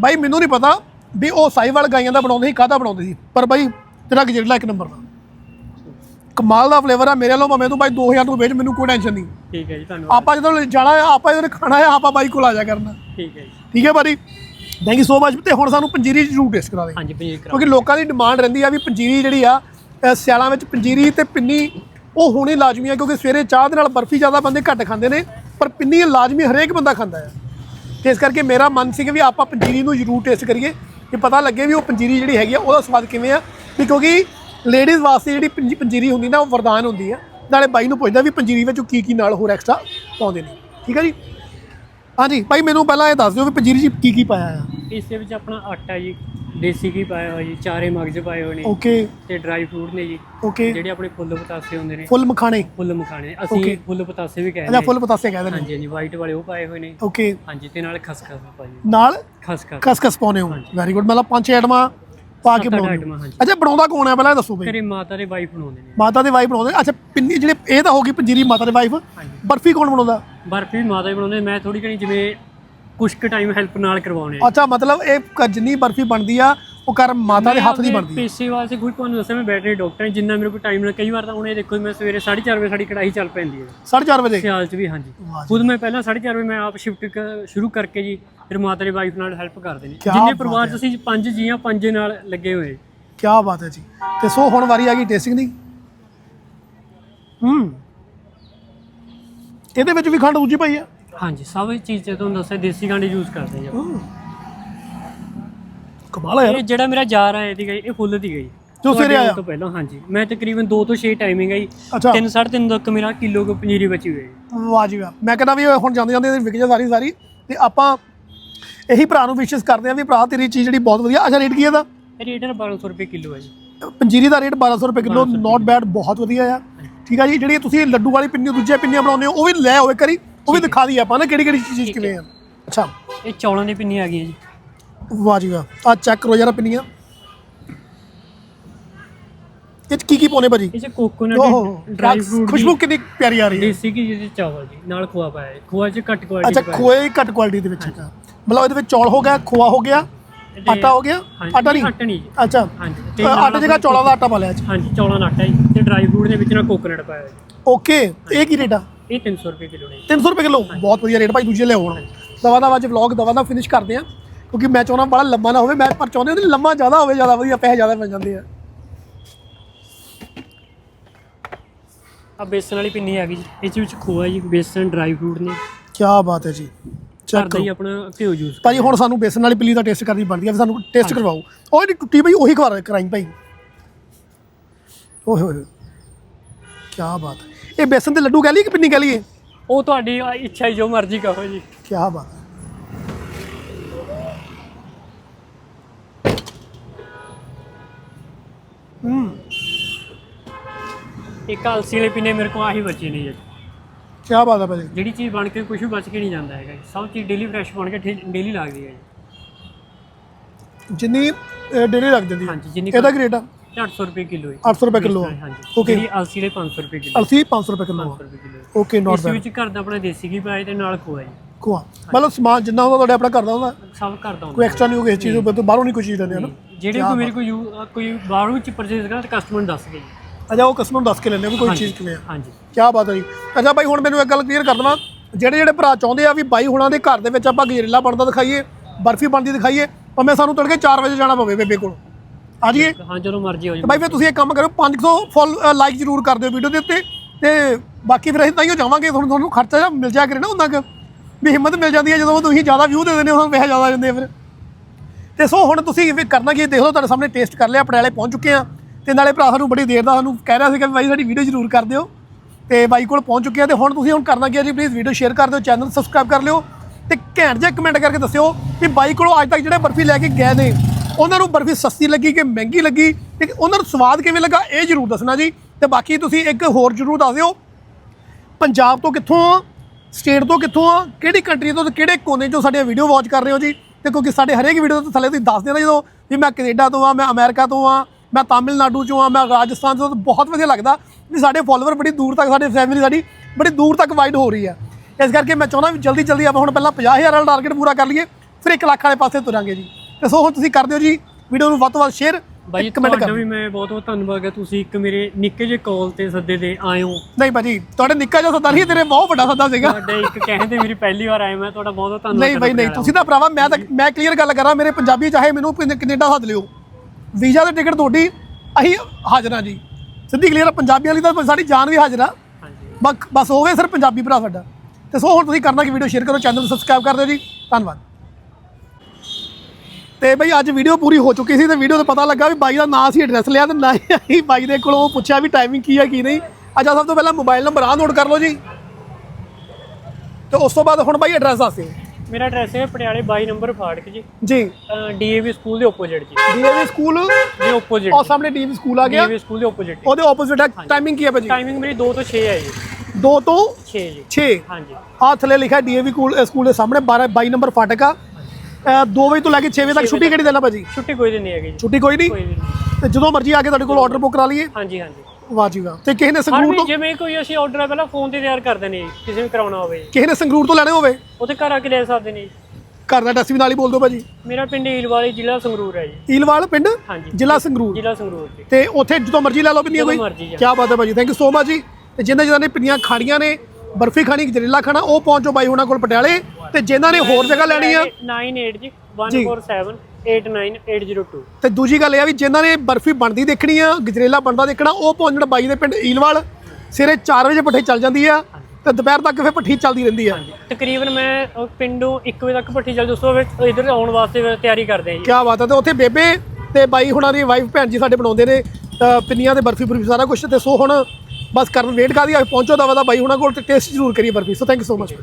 ਬਾਈ ਮੈਨੂੰ ਨਹੀਂ ਪਤਾ ਵੀ ਉਹ ਸਾਈਵਾਲ ਗਾਈਆਂ ਦਾ ਬਣਾਉਂਦੇ ਸੀ ਕਾਹਦਾ ਬਣਾਉਂਦੇ ਸੀ ਪਰ ਬਾਈ ਤੇਰਾ ਗਜਰੇਲਾ ਇੱਕ ਨੰਬਰ ਦਾ ਕਮਾਲ ਦਾ ਫਲੇਵਰ ਆ ਮੇਰੇ ਵੱਲੋਂ ਭਾਵੇਂ ਤੂੰ ਬਾਈ 2000 ਤੋਂ ਵੇਚ ਮੈਨੂੰ ਕੋਈ ਟੈਨਸ਼ਨ ਨਹੀਂ। ਠੀਕ ਹੈ ਜੀ ਧੰਨਵਾਦ। ਆਪਾਂ ਜਦੋਂ ਜਾਣਾ ਆ ਆਪਾਂ ਜਦੋਂ ਖਾਣਾ ਆ ਆਪਾਂ ਬਾਈ ਕੋਲ ਆ ਜਾ ਕਰਨਾ। ਠੀਕ ਹੈ ਜੀ। ਠੀਕ ਹੈ ਭਾਜੀ? ਥੈਂਕ ਯੂ ਸੋ ਮਚ ਤੇ ਹੁਣ ਸਾਨੂੰ ਪੰਜੀਰੀ ਜ਼ਰੂਰ ਟੇਸਟ ਕਰਾ ਦੇ। ਹਾਂਜੀ ਪਨੀਰ ਕਰਾ ਕਿਉਂਕਿ ਲੋਕਾਂ ਦੀ ਡਿਮਾਂਡ ਰਹਿੰਦੀ ਆ ਵੀ ਪੰਜੀਰੀ ਜਿਹੜੀ ਆ ਸਿਆਲਾਂ ਵਿੱਚ ਪੰਜੀਰੀ ਤੇ ਪਿੰਨੀ ਉਹ ਹੋਣੀ ਲਾਜ਼ਮੀ ਆ ਕਿਉਂਕਿ ਸਵੇਰੇ ਚਾਹ ਦੇ ਨਾਲ ਬਰਫੀ ਜ਼ਿਆਦਾ ਬੰਦੇ ਘੱਟ ਖਾਂਦੇ ਨੇ ਪਰ ਪਿੰਨੀ ਲਾਜ਼ਮੀ ਹਰੇਕ ਬੰਦਾ ਖਾਂਦਾ ਆ। ਤੇ ਇਸ ਕਰਕੇ ਮੇਰਾ ਮਨ ਸੀ ਕਿ ਵੀ ਆਪਾਂ ਪੰਜੀਰੀ ਨੂੰ ਜ਼ਰੂਰ ਟੇਸਟ ਕਰੀਏ ਕਿ ਪਤਾ ਲੱਗੇ ਵੀ ਉਹ ਪੰਜੀਰੀ ਜਿਹੜੀ ਹੈਗੀ ਆ ਉਹਦਾ ਸਵਾਦ ਕਿਵੇਂ ਆ। ਵੀ ਕਿਉਂਕਿ ਲੇਡੀਜ਼ ਵਾਸਤੇ ਜਿਹੜੀ ਪੰਜੀ- ਪੰਜੀਰੀ ਹੁੰਦੀ ਨਾ ਉਹ ਵਰਦਾਨ ਹੁੰਦੀ ਆ। ਨਾਲੇ ਬਾਈ ਨੂੰ ਪੁੱਛਦਾ ਵੀ ਪੰਜੀਰੀ ਵਿੱਚ ਉਹ ਕੀ ਕੀ ਨਾਲ ਹੋਰ ਐਕਸਟਰਾ ਪਾਉਂਦੇ ਨੇ। ਠੀਕ ਆ ਜੀ? ਹਾਂਜੀ ਭਾਈ ਮੈਨੂੰ ਪਹਿਲਾਂ ਇਹ ਦੱਸ ਦਿਓ ਵੀ ਪੰਜੀਰੀ 'ਚ ਕੀ ਕੀ ਪਾਇਆ ਆ ਇਸ ਦੇ ਵਿੱਚ ਆਪਣਾ ਆਟਾ ਜੀ ਦੇਸੀ ਘੀ ਪਾਇਆ ਹੋਇਆ ਜੀ ਚਾਰੇ ਮਗਜ਼ ਪਾਏ ਹੋਏ ਨੇ। ਓਕੇ ਤੇ ਡਰਾਈ ਫਰੂਟ ਨੇ ਜੀ। ਓਕੇ ਜਿਹੜੇ ਆਪਣੇ ਫੁੱਲ ਪਤਾਸੇ ਹੁੰਦੇ ਨੇ। ਫੁੱਲ ਮਖਾਣੇ। ਫੁੱਲ ਮਖਾਣੇ। Okay. ਅਸੀਂ ਫੁੱਲ ਪਤਾਸੇ ਵੀ ਅੱਛਾ ਕਹਿੰਦੇ ਫੁੱਲ ਪਤਾਸੇ ਕਹਿੰਦੇ ਨੇ। ਹਾਂਜੀ ਹਾਂਜੀ ਵਾਈਟ ਵਾਲੇ ਉਹ ਪਾਏ ਹੋਏ ਨੇ। ਓਕੇ ਹਾਂਜੀ ਤੇ ਨਾਲ ਖਸਖਸ ਪਾਈ ਨਾਲ ਖਸਖਸ। ਖਸਖਸ ਪਾਉਨੇ ਹੋ। ਵੈਰੀ ਗੁੱਡ ਮਤਲਬ ਪੰਜ ਛੇ ਆਈਟਮਾਂ ਪਾ ਕੇ ਬਣਾਉਂਦੇ ਹੋ। ਅੱਛਾ ਬਣਾਉਂਦਾ ਕੌਣ ਹੈ ਪਹਿਲਾਂ ਇਹ ਦੱਸੋ ਬਈ। ਘਰੇ ਮਾਤਾ ਦੇ ਵਾਈਫ ਬਣਾਉਂਦੇ ਨੇ। ਮਾਤਾ ਦੇ ਵਾਈਫ ਬਣਾਉਂਦੇ ਅੱਛਾ ਪਿੰਨੀ ਜਿਹੜੇ ਇਹ ਤਾਂ ਹੋ ਗਈ ਪੰਜੀਰੀ ਮਾਤਾ ਦੇ ਵਾਈਫ। ਬਰਫੀ ਕੌਣ ਬਣਾਉਂਦਾ? ਬਰਫੀ ਵੀ ਮਾਤਾ ਹੀ ਬਣਾਉਂਦੇ ਮੈਂ ਥੋੜੀ ਘਣੀ ਜਿਵੇਂ ਕੁਛ ਕੁ ਟਾਈਮ ਹੈਲਪ ਨਾਲ ਕਰਵਾਉਣੇ ਆ। ਅੱਛਾ ਮਤਲਬ ਇਹ ਕ- ਜਿੰਨੀ ਬਰਫੀ ਬਣਦੀ ਆ ਉਹ ਕਰ ਮਾਤਾ ਦੇ ਹੱਥ ਦੀ ਬਣਦੀ ਆ ਪੇਸ਼ੇ ਵਾਸਤੇ ਕੋਈ ਤੁਹਾਨੂੰ ਦੱਸਿਆ ਮੈਂ ਬੈਟਰੀ ਡਾਕਟਰ ਹਾਂ ਜਿੰਨਾ ਮੇਰੇ ਕੋਲ ਟਾਈਮ ਨਾਲ ਕਈ ਵਾਰ ਤਾਂ ਹੁਣ ਇਹ ਦੇਖੋ ਮੈਂ ਸਵੇਰੇ 4:30 ਵਜੇ ਸਾਡੀ ਕੜਾਈ ਚੱਲ ਪੈਂਦੀ ਹੈ। 4:30 ਵਜੇ? ਸਿਆਲ ਚ ਵੀ ਹਾਂਜੀ। ਖੁਦ ਮੈਂ ਪਹਿਲਾਂ 4:30 ਵਜੇ ਮੈਂ ਆਪ ਸ਼ਿਫਟ ਸ਼ੁਰੂ ਕਰਕੇ ਜੀ ਫਿਰ ਮਾਤਾ ਦੀ ਵਾਈਫ ਨਾਲ ਹੈਲਪ ਕਰਦੇ ਨੇ। ਜਿੰਨੇ ਪਰਿਵਾਰ ਹੈ। ਚ ਅਸੀਂ ਪੰਜ ਜੀਆਂ ਪੰਜ ਨਾਲ ਲੱਗੇ ਹੋਏ। ਕੀ ਬਾਤ ਹੈ ਜੀ। ਤੇ ਸੋ ਹੁਣ ਵਾਰੀ ਆ ਗਈ ਟੇਸਟਿੰਗ ਦੀ? ਹੂੰ। ਇਹਦੇ ਵਿੱਚ ਵੀ ਖੰਡ ਦੂਜੀ ਪਈ ਆ ਹਾਂਜੀ ਸਭ ਚੀਜ਼ ਤੇ ਤੁਹਾਨੂੰ ਦੱਸਿਆ ਦੇਸੀ ਗਾਂਡੇ ਯੂਜ਼ ਕਰਦੇ ਜੀ ਹੂੰ। ਕਮਾਲ ਹੈ ਯਾਰ। ਇਹ ਜਿਹੜਾ ਮੇਰਾ ਜਾਰ ਆਇਆ ਸੀਗਾ ਜੀ, ਇਹ ਫੁੱਲ ਦੀ ਗਈ ਜੋ ਸਵੇਰੇ ਆਇਆ? ਤੋਂ ਪਹਿਲਾਂ ਹਾਂਜੀ। ਮੈਂ ਤਕਰੀਬਨ 2 ਤੋਂ 6 ਟਾਈਮਿੰਗ ਆਈ ਅੱਛਾ। 3 3.5 ਤੱਕ ਮੇਰਾ ਕਿਲੋ ਕੁ ਪਨੀਰੀ ਬਚੀ ਹੋਈ ਹੈ ਵਾਹ ਜੀ ਵਾਹ। ਮੈਂ ਕਹਿੰਦਾ ਵੀ ਇਹ ਹੁਣ ਜਾਂਦੇ ਜਾਂਦੇ ਵਿਕ ਜਾ ਸਾਰੀ ਸਾਰੀ। ਤੇ ਆਪਾਂ ਇਹੀ ਭਰਾ ਨੂੰ ਵਿਸ਼ੇਸ ਕਰਦੇ ਆ ਵੀ ਭਰਾ ਤੇਰੀ ਚੀਜ਼ ਜਿਹੜੀ ਬਹੁਤ ਵਧੀਆ। ਅੱਛਾ ਰੇਟ ਕੀ ਹੈ ਇਹਦਾ? ਇਹ ਰੇਟ ਹੈ 1200 ਰੁਪਏ ਕਿਲੋ ਹੈ ਜੀ। ਪੰਜੀਰੀ ਦਾ ਰੇਟ 1200 ਰੁਪਏ ਕਿਲੋ। ਨਾਟ ਬੈਡ ਬਹੁਤ ਵਧੀਆ ਆ। ਠੀਕ ਆ ਜੀ ਜਿਹੜੀ ਤੁਸੀਂ ਲੱਡੂ ਵਾਲੀ ਪਿੰਨੀ ਦੂਜੇ ਪਿੰਨੀਆਂ ਬਣਾਉਂਦੇ ਹੋ ਉਹ ਵੀ ਲੈ ਹੋਵੇ ਕਰੀ ਉਹ ਵੀ ਦਿਖਾ ਦਈਏ ਆਪਾਂ ਨਾ ਕਿਹੜੀ ਕਿਹੜੀ ਚੀਜ਼ ਕਿਵੇਂ ਆ। ਅੱਛਾ। ਇਹ ਚੌਲਾਂ ਦੀ ਪਿੰਨੀ ਆ ਗਈ ਹੈ ਜੀ। ਵਾਹ ਜੀ ਵਾਹ। ਆ ਚੈੱਕ ਕਰੋ ਜਰਾ ਪਿੰਨੀਆਂ। ਇਹ 'ਚ ਕੀ ਕੀ ਪਾਉਣੇ ਭਾਜੀ? ਇਹ ਚ ਕੋਕੋਨਟ ਡਰਾਈ ਫਰੂਟ ਖੁਸ਼ਬੂ ਕਿੰਨੀ ਪਿਆਰੀ ਆ ਰਹੀ ਹੈ। ਦੇਸੀ ਘੀ ਜਿਹਦੇ ਚਾਵਲ ਜੀ ਨਾਲ ਖੋਆ ਪਾਇਆ ਹੈ। ਖੋਆ ਚ ਘੱਟ ਕੁਆਲਿਟੀ ਅੱਛਾ ਖੋਏ ਘੱਟ ਕੁਆਲਿਟੀ ਦੇ ਵਿੱਚ ਹੈਗਾ ਮਤਲਬ ਇਹਦੇ ਵਿੱਚ ਚੌਲ ਹੋ ਗਿਆ ਖੋਆ ਹੋ ਗਿਆ ਆਟਾ ਹੋ ਗਿਆ? ਆਟਾ ਨਹੀਂ? ਆਟਾ ਨਹੀਂ ਜੀ। ਅੱਛਾ। ਹਾਂਜੀ ਅ, ਆਟੇ ਜਗ੍ਹਾ ਚੌਲਾਂ ਦਾ ਆਟਾ ਪਾ ਲਿਆ ਜੀ। ਹਾਂਜੀ ਚੌਲਾਂ ਦਾ ਆਟਾ ਜੀ ਤੇ ਡਰਾਈ ਫਰੂਟ ਦੇ ਵਿੱਚ ਨਾ ਕੋਕੋਨਟ ਪਾਇਆ ਜੀ। ਓਕੇ ਇਹ ਕੀ ਰੇਟ ਆ? ਇਹ 300 ਰੁਪਏ ਕਿਲੋ ਨੇ। 300 ਰੁਪਏ ਕਿਲੋ। ਬਹੁਤ ਵਧੀਆ ਰੇਟ ਭਾਈ ਦੂਜੇ ਲਿਆਓ ਹੁਣ। ਦਵਾ ਦਵਾ ਚ ਵਲੌਗ ਦਵਾ ਦਾ ਫਿਨਿਸ਼ ਕਰਦੇ ਆ ਕਿਉਂਕਿ ਮੈਂ ਚਾਹੁੰਦਾ ਬੜਾ ਲੰਮਾ ਨਾ ਹੋਵੇ ਮੈਂ ਪਰ ਚਾਹੁੰਦੇ ਹਾਂ ਕਿ ਲੰਮਾ ਜ਼ਿਆਦਾ ਹੋਵੇ ਜ਼ਿਆਦਾ ਵਧੀਆ ਪੈਸੇ ਜ਼ਿਆਦਾ ਮਿਲ ਜਾਂਦੇ ਆ। ਆ ਬੇਸਨ ਵਾਲੀ ਪਿੰਨੀ ਆ ਗਈ ਜੀ ਇਹ 'ਚ ਵਿੱਚ ਖੋਆ ਜੀ ਬੇਸਨ ਡਰਾਈ ਫਰੂਟ ਨੇ। ਕੀ ਬਾਤ ਹੈ ਜੀ ਚੈੱਕ ਘਰ ਦਾ ਹੀ ਆਪਣਾ ਘਿਓ ਯੂਜ਼ ਭਾਜੀ ਹੁਣ ਸਾਨੂੰ ਬੇਸਨ ਵਾਲੀ ਪਿੱਲੀ ਦਾ ਟੇਸਟ ਕਰਨੀ ਬਣਦੀ ਆ ਵੀ ਸਾਨੂੰ ਟੇਸਟ ਕਰਵਾਓ। ਉਹ ਜਿਹੜੀ ਟੁੱਟੀ ਪਈ ਉਹੀ ਖਵਾ ਕਰਾਈ ਭਾਈ। ਓਏ ਹੋਏ ਕੀ ਬਾਤ ਹੈ। ਇਹ ਬੇਸਨ ਦੇ ਲੱਡੂ ਕਹਿ ਲਈਏ ਕਿ ਪਿੰਨੀ ਕਹਿ ਲਈਏ? ਉਹ ਤੁਹਾਡੀ ਇੱਛਾ ਹੀ ਜੋ ਮਰਜ਼ੀ ਕਹੋ ਜੀ। ਕੀ ਬਾਤ ਹੈ। ਹੂੰ ਇੱਕ ਅਲਸੀ ਵਾਲੇ ਪਿੰਨੇ ਮੇਰੇ ਕੋਲ ਆਹੀ ਬਚੇ ਨੇ ਜੀ। ਕੀ ਬਾਤ ਹੈ ਭਾਜੀ। ਜਿਹੜੀ ਚੀਜ਼ ਬਣ ਕੇ ਕੁਝ ਵੀ ਬਚ ਕੇ ਨਹੀਂ ਜਾਂਦਾ ਹੈਗਾ ਜੀ। ਸਭ ਚੀਜ਼ ਡੇਲੀ ਫਰੈਸ਼ ਬਣ ਕੇ ਡੇਲੀ ਲੱਗਦੀ ਹੈ ਜੀ। ਜਿੰਨੀ ਡੇਲੀ ਲੱਗ ਜਾਂਦੀ ਹੈ। ਹਾਂਜੀ ਜਿੰਨੀ ਇਹਦਾ ਰੇਟ ਆ? 800 ਰੁਪਏ ਕਿਲੋ ਹੈ 800 ਰੁਪਏ ਕਿਲੋ ਆ। ਹਾਂਜੀ ਓਕੇ ਜਿਹੜੀ ਅਲਸੀ ਦੇ 500 ਰੁਪਏ ਕਿਲੋ ਅਲਸੀ 500 ਰੁਪਏ ਕਿਲੋ ਆ। 500 ਰੁਪਏ ਕਿਲੋ ਓਕੇ ਨਾਟ ਇਸ ਬੈਡ ਵਿੱਚ ਘਰ ਦਾ ਆਪਣਾ ਦੇਸੀ ਘੀ ਪਾਇਆ ਤੇ ਨਾਲ ਖੋਆ ਜੀ। ਕੋਆ ਮਤਲਬ ਸਮਾਨ ਜਿੰਨਾ ਹੁੰਦਾ ਤੁਹਾਡੇ ਆਪਣਾ ਘਰ ਦਾ ਹੁੰਦਾ। ਸਭ ਘਰ ਦਾ ਕੋਈ ਹੁੰਦਾ ਐਕਸਟਰਾ ਨਹੀਂ ਹੋ ਇਸ ਚੀਜ਼ ਉੱਪਰ ਤੋਂ ਬਾਹਰੋਂ ਨਹੀਂ ਕੋਈ ਚੀਜ਼ ਲੈਂਦੇ ਹਨ? ਜਿਹੜੇ ਕੋਈ ਮੇਰੇ ਕੋਈ ਯੂ- ਕੋਈ ਬਾਹਰੋਂ ਚ ਪਰਚੇਜ਼ ਕਰਾਂ ਤਾਂ ਕਸਟਮਰ ਨੂੰ ਦੱਸ ਕੇ ਜੀ। ਅੱਛਾ ਉਹ ਕਸਟਮਰ ਨੂੰ ਦੱਸ ਕੇ ਲੈਂਦੇ ਆ ਵੀ ਕੋਈ ਚੀਜ਼ ਕਿਵੇਂ ਆ। ਹਾਂਜੀ। ਕੀ ਬਾਤ ਹੈ ਜੀ। ਅੱਛਾ ਬਾਈ ਹੁਣ ਮੈਨੂੰ ਇੱਕ ਗੱਲ ਕਲੀਅਰ ਕਰ ਦਵਾਂ। ਜਿਹੜੇ ਜਿਹੜੇ ਭਰਾ ਚਾਹੁੰਦੇ ਆ ਵੀ ਬਾਈ ਹੁਣਾਂ ਦੇ ਘਰ ਦੇ ਵਿੱਚ ਆਪਾਂ ਗਜਰੇਲਾ ਬਣਦਾ ਦਿਖਾਈਏ ਬਰਫੀ ਬਣਦੀ ਦਿਖਾਈਏ ਭਾਵੇਂ ਸਾਨੂੰ ਤੜਕੇ 4 ਵਜੇ ਜਾਣਾ ਪਵੇ ਬੇਬੇ ਕੋਲ। ਆ ਜਾਈਏ ਹਾਂ ਜਦੋਂ ਮਰਜ਼ੀ ਹੋ ਤੇ ਜਾਵੇ ਬਾਈ ਫਿਰ ਤੁਸੀਂ ਇੱਕ ਕੰਮ ਕਰਿਓ 500 ਫੁੱਲ ਲਾਈਕ ਜ਼ਰੂਰ ਕਰ ਦਿਓ ਵੀਡੀਓ ਦੇ ਉੱਤੇ। ਤੇ ਬਾਕੀ ਫਿਰ ਅਸੀਂ ਤਾਂ ਹੀ ਜਾਵਾਂਗੇ ਤੁਹਾਨੂੰ ਤੁਹਾਨੂੰ ਖਰਚਾ ਜਿਹਾ ਮਿਲ ਜਾ ਕਰੇ ਨਾ ਉਹਨਾਂ ਕੁ। ਵੀ ਹਿੰਮਤ ਮਿਲ ਜਾਂਦੀ ਹੈ ਜਦੋਂ ਤੁਸੀਂ ਜ਼ਿਆਦਾ ਵਿਊ ਦੇ ਦਿੰਦੇ ਹੋ ਤੁਹਾਨੂੰ ਪੈਸੇ ਜ਼ਿਆਦਾ ਜਾਂਦੇ ਆ ਫਿਰ। ਤੇ ਸੋ ਹੁਣ ਤੁਸੀਂ ਵੀ ਕਰਨਾ ਕੀ ਹੈ, ਦੇਖ ਲਓ ਤੁਹਾਡੇ ਸਾਹਮਣੇ ਟੇਸਟ ਕਰ ਲਿਆ ਪਟਿਆਲੇ ਪਹੁੰਚ ਚੁੱਕੇ ਆ ਤੇ ਨਾਲੇ ਭਰਾ ਸਾਨੂੰ ਬੜੀ ਦੇਰ ਦਾ ਸਾਨੂੰ ਕਹਿ ਰਿਹਾ ਸੀਗਾ ਵੀ ਬਾਈ ਸਾਡੀ ਵੀਡੀਓ ਜ਼ਰੂਰ ਕਰ ਦਿਓ। ਤੇ ਬਾਈ ਕੋਲ ਪਹੁੰਚ ਚੁੱਕੇ ਆ ਤੇ ਹੁਣ ਤੁਸੀਂ ਹੁਣ ਕਰਨਾ ਕੀ ਹੈ ਜੀ ਪਲੀਜ਼ ਵੀਡੀਓ ਸ਼ੇਅਰ ਕਰ ਦਿਓ ਚੈਨਲ ਸਬਸਕ੍ਰਾਈਬ ਕਰ ਲਿਓ। ਤੇ ਘੈਂਟ ਜਿਹਾ ਕਮੈਂਟ ਕਰਕੇ ਦੱਸਿਓ ਵੀ ਬਾਈ ਕੋਲੋਂ ਅੱਜ ਤੱਕ ਜਿਹੜੇ ਬਰਫੀ ਲੈ ਕੇ ਗਏ ਨੇ ਉਹਨਾਂ ਨੂੰ ਬਰਫੀ ਸਸਤੀ ਲੱਗੀ ਕਿ ਮਹਿੰਗੀ ਲੱਗੀ? ਤੇ ਉਹਨਾਂ ਨੂੰ ਸਵਾਦ ਕਿਵੇਂ ਲੱਗਾ ਇਹ ਜ਼ਰੂਰ ਦੱਸਣਾ ਜੀ। ਤੇ ਬਾਕੀ ਤੁਸੀਂ ਇੱਕ ਹੋਰ ਜ਼ਰੂਰ ਦੱਸ ਦਿਓ। ਪੰਜਾਬ ਤੋਂ ਕਿੱਥੋਂ ਸਟੇਟ ਤੋਂ ਕਿੱਥੋਂ ਆ? ਕਿਹੜੀ ਕੰਟਰੀ ਤੋਂ ਤੇ ਕਿਹੜੇ ਕੋਨੇ ਚੋਂ ਸਾਡੀਆਂ ਵੀਡੀਓ ਵਾਚ ਕਰ ਰਹੇ ਹੋ ਜੀ? ਤੇ ਕਿਉਂਕਿ ਸਾਡੇ ਹਰੇਕ ਵੀਡੀਓ ਤੋਂ ਥੱਲੇ ਤੁਸੀਂ ਦੱਸ ਦੇਣਾ ਜਦੋਂ ਵੀ ਮੈਂ ਕੈਨੇਡਾ ਤੋਂ ਆ, ਮੈਂ ਅਮਰੀਕਾ ਤੋਂ ਆ, ਮੈਂ ਤਾਮਿਲਨਾਡੂ ਚੋਂ ਆ, ਮੈਂ ਰਾਜਸਥਾਨ ਤੋਂ ਬਹੁਤ ਵਧੀਆ ਲੱਗਦਾ ਵੀ ਸਾਡੇ ਫਾਲੋਅਰ ਬੜੀ ਦੂਰ ਤੱਕ, ਸਾਡੇ ਫੈਮਿਲੀ ਸਾਡੀ ਬੜੀ ਦੂਰ ਤੱਕ ਵਾਈਡ ਹੋ ਰਹੀ ਆ। ਇਸ ਕਰਕੇ ਮੈਂ ਚਾਹੁੰਦਾ ਵੀ ਜਲਦੀ ਜਲਦੀ ਆਪਾਂ ਹੁਣ ਪਹਿਲਾਂ 50000 ਵਾਲਾ ਟਾਰਗੇਟ ਪੂਰਾ ਕਰ ਲਈਏ, ਫਿਰ 1 ਲੱਖ ਵਾਲੇ ਪਾਸੇ ਤੁਰਾਂਗੇ ਜੀ। ਤੇ ਸੋ ਹੁਣ ਤੁਸੀਂ ਕਰ ਦਿਓ ਜੀ ਵੀਡੀਓ ਨੂੰ ਵੱਧ ਤੋਂ ਵੱਧ ਸ਼ੇਅਰ ਬਾਈ ਤੁਹਾਡਾ ਕਰ। ਵੀ ਮੈਂ ਬਹੁਤ ਬਹੁਤ ਧੰਨਵਾਦ ਹੈ। ਤੁਸੀਂ ਇੱਕ ਮੇਰੇ ਨਿੱਕੇ ਜਿਹੇ ਕਾਲ ਤੇ ਸੱਦੇ ਦੇ ਆਏ ਹੋ। ਨਹੀਂ ਭਾਜੀ ਤੁਹਾਡੇ ਨਿੱਕਾ ਜਿਹਾ ਸੱਦਾ ਨਹੀਂ ਤੇਰੇ ਬਹੁਤ ਵੱਡਾ ਸੱਦਾ ਸੀਗਾ। ਤੁਹਾਡੇ ਇੱਕ ਕਹਿਣ ਤੇ ਮੇਰੀ ਪਹਿਲੀ ਵਾਰ ਆਏ ਮੈਂ ਤੁਹਾਡਾ ਬਹੁਤ ਬਹੁਤ ਧੰਨਵਾਦ ਨਹੀਂ ਬਾਈ ਨਹੀਂ ਤੁਸੀਂ ਤਾਂ ਭਰਾਵਾ ਮੈਂ ਤਾਂ ਮੈਂ ਕਲੀਅਰ ਗੱਲ ਕਰਾਂ ਮੇਰੇ ਪੰਜਾਬੀ ਚਾਹੇ ਮੈਨੂੰ ਕੈਨੇ- ਕੈਨੇਡਾ ਸੱਦ ਲਿਓ। ਵੀਜ਼ਾ ਤੇ ਟਿਕਟ ਤੁਹਾਡੀ ਅਸੀਂ ਹਾਜ਼ਰ ਹਾਂ ਜੀ। ਸਿੱਧੀ ਕਲੀਅਰ ਪੰਜਾਬੀਆਂ ਲਈ ਤਾਂ ਸਾਡੀ ਜਾਨ ਵੀ ਹਾਜ਼ਰ ਆ। ਹਾਂਜੀ। ਬਸ ਬਸ ਹੋਵੇ ਸਰ ਪੰਜਾਬੀ ਭਰਾ ਸਾਡਾ। ਤੇ ਸੋ ਹੁਣ ਤੁਸੀਂ ਕਰਨਾ ਕਿ ਵੀਡੀਓ ਸ਼ੇਅਰ ਕਰੋ ਚੈਨਲ ਨੂੰ ਸਬਸਕ੍ਰਾਈਬ ਕਰ ਦਿਓ ਜੀ। ਧੰਨਵਾਦ। ਤੇ ਬਈ ਅੱਜ ਵੀਡੀਓ ਪੂਰੀ ਹੋ ਚੁੱਕੀ ਸੀ ਤੇ ਵੀਡੀਓ ਤੋਂ ਪਤਾ ਲੱਗਾ ਵੀ ਬਾਈ ਦਾ ਨਾਂ ਸੀ ਐਡਰੈਸ ਲਿਆ ਤੇ ਨਾ ਹੀ ਬਾਈ ਦੇ ਕੋਲੋਂ ਪੁੱਛਿਆ ਵੀ ਟਾਈਮਿੰਗ ਕੀ ਹੈ ਕੀ ਨਹੀਂ। ਅੱਛਾ ਸਭ ਤੋਂ ਪਹਿਲਾਂ ਮੋਬਾਈਲ ਨੰਬਰ ਆ ਨੋਟ ਕਰ ਲਓ ਜੀ। ਤੇ ਉਸ ਤੋਂ ਬਾਅਦ ਹੁਣ ਬਾਈ ਐਡਰੈਸ ਦੱਸ ਦਿਓ। ਮੇਰਾ ਐਡਰੈਸ ਹੈ ਪਟਿਆਲੇ 22 ਨੰਬਰ ਫਾੜਕ ਜੀ। ਜੀ। ਡੀਏਵੀ ਸਕੂਲ ਦੇ ਆਪੋਜ਼ਿਟ ਜੀ। ਡੀਏਵੀ ਸਕੂਲ ਜੀ। ਆਪੋਜ਼ਿਟ ਉਹ ਸਾਹਮਣੇ ਡੀਏਵੀ ਸਕੂਲ ਆ ਗਿਆ। ਡੀਏਵੀ ਸਕੂਲ ਦੇ ਆਪੋਜ਼ਿਟ ਉਹਦੇ ਆਪੋਜ਼ਿਟ ਹੈ ਟਾਈਮਿੰਗ ਕੀ ਹੈ ਭਾਜੀ? ਟਾਈਮਿੰਗ ਮੇਰੀ 2 ਤੋਂ 6 ਹੈ ਜੀ। 2 ਤੋਂ 6 ਜੀ। 6 ਹਾਂਜੀ। ਆ ਥੱਲੇ ਲਿਖਿਆ ਡੀਏਵੀ ਸਕੂਲ ਦੇ ਸਾਹਮਣੇ 12 22 ਨੰਬਰ ਫਾਟਕ ਆ। 2 ਵਜੇ ਤੋਂ ਲੈ ਕੇ 6 ਵਜੇ ਤੱਕ ਛੁੱਟੀ ਕਿਹੜੀ ਦੇਣਾ ਭਾਜੀ? ਛੁੱਟੀ ਕੋਈ ਨਹੀਂ ਹੈਗੀ ਜੀ। ਛੁੱਟੀ ਕੋਈ ਨਹੀਂ? ਕੋਈ ਨਹੀਂ। ਤੇ ਜਦੋਂ ਮਰਜ਼ੀ ਆ ਕੇ ਤੁਹਾਡੇ ਕੋਲ ਆਰਡਰ ਬੁੱਕ ਕਰਾ ਲਈਏ। ਹਾਂਜੀ ਹਾਂਜੀ। ਵਾਹ ਜੀ ਵਾਹ। ਤੇ ਕਿਸੇ ਨੇ ਹਰ ਸੰਗਰੂਰ ਵੀ ਤੋਂ ਜਿਵੇਂ ਕੋਈ ਅਸੀਂ ਆਰਡਰ ਪਹਿਲਾਂ ਫੋਨ ਤੇ ਤਿਆਰ ਕਰ ਦਿੰਦੇ ਜੀ ਕਿਸੇ ਵੀ ਕਰਾਉਣਾ ਹੋਵੇ ਜੀ। ਕਿਸੇ ਨੇ ਸੰਗਰੂਰ ਤੋਂ ਲੈਣੇ ਹੋਵੇ? ਉੱਥੇ ਘਰ ਆ ਕੇ ਲੈ ਸਕਦੇ ਨੇ ਜੀ। ਘਰ ਦਾ ਐਡਰੈਸ ਵੀ ਨਾਲ ਹੀ ਬੋਲ ਦਿਓ ਭਾਜੀ। ਮੇਰਾ ਪਿੰਡ ਈਲਵਾਲੀ ਜ਼ਿਲ੍ਹਾ ਸੰਗਰੂਰ ਹੈ ਜੀ। ਈਲਵਾਲ ਪਿੰਡ? ਹਾਂਜੀ। ਜ਼ਿਲ੍ਹਾ ਸੰਗਰੂਰ। ਜ਼ਿਲ੍ਹਾ ਸੰਗਰੂਰ ਜੀ। ਤੇ ਉੱਥੇ ਜਦੋਂ ਮਰਜ਼ੀ ਲੈ ਲਓ ਪਿੰਨੀਆਂ ਜਦੋਂ ਕੋਈ। ਮਰਜ਼ੀ ਜੀ। ਕੀ ਬਾਤ ਹੈ ਭਾਜੀ। ਥੈਂਕ ਯੂ ਸੋ ਮਚ ਜੀ। ਤੇ ਜਿਨ੍ਹਾਂ ਜਿਨ੍ਹਾਂ ਨੇ ਪਿੰਨੀਆਂ ਖਾਣੀਆਂ ਨੇ ਬਰਫੀ ਖਾਣੀ ਗਜਰੇਲਾ ਖਾਣਾ ਉਹ ਪਹੁੰਚੋ ਬਾਈ ਹੁਣਾਂ ਕੋਲ ਪਟਿਆਲੇ ਤੇ ਜਿਨ੍ਹਾਂ ਨੇ ਹੋਰ ਜਗ੍ਹਾ ਲੈਣੀ ਆ। 98 ਜੀ 147 89802 ਤੇ ਦੂਜੀ ਗੱਲ ਇਹ ਆ ਵੀ ਜਿਨ੍ਹਾਂ ਨੇ ਬਰਫੀ ਬਣਦੀ ਦੇਖਣੀ ਆ ਗਜਰੇਲਾ ਬਣਦਾ ਦੇਖਣਾ ਉਹ ਪਹੁੰਚਣ ਬਾਈ ਦੇ ਪਿੰਡ ਈਲਵਾਲ। ਸਵੇਰੇ 4 ਵਜੇ ਪੱਠੇ ਚੱਲ ਜਾਂਦੀ ਆ ਤੇ ਦੁਪਹਿਰ ਤੱਕ ਫਿਰ ਪੱਠੀ ਚੱਲਦੀ ਰਹਿੰਦੀ ਆ। ਤਕਰੀਬਨ ਮੈਂ ਪਿੰਡੋਂ 1 ਵਜੇ ਤੱਕ ਭੱਠੀ ਚੱਲਦੀ ਉਸ ਤੋਂ ਬਾਅਦ ਇੱਧਰ ਆਉਣ ਵਾਸਤੇ ਫਿਰ ਤਿਆਰੀ ਕਰਦੇ ਹਾਂ ਜੀ। ਕੀ ਬਾਤ ਹੈ ਤੇ ਉੱਥੇ ਬੇਬੇ ਤੇ ਬਾਈ ਹੁਣਾਂ ਦੀ ਵਾਈਫ ਭੈਣ ਜੀ ਸਾਡੇ ਬਣਾਉਂਦੇ ਨੇ ਪਿੰਨੀਆਂ ਤੇ ਬਰਫੀ ਬਰਫੀ ਸਾਰਾ ਕੁਝ ਤੇ ਸੋ ਹੁਣ ਬਸ ਕਰਨ ਵੇਟ ਕਰਦੀ ਆ, ਪਹੁੰਚੋ ਦਾ ਵਦਾ ਬਾਈ ਉਹਨਾਂ ਕੋਲ ਤੇ ਟੇਸਟ ਜ਼ਰੂਰ ਕਰੀਏ barfi. So thank you so much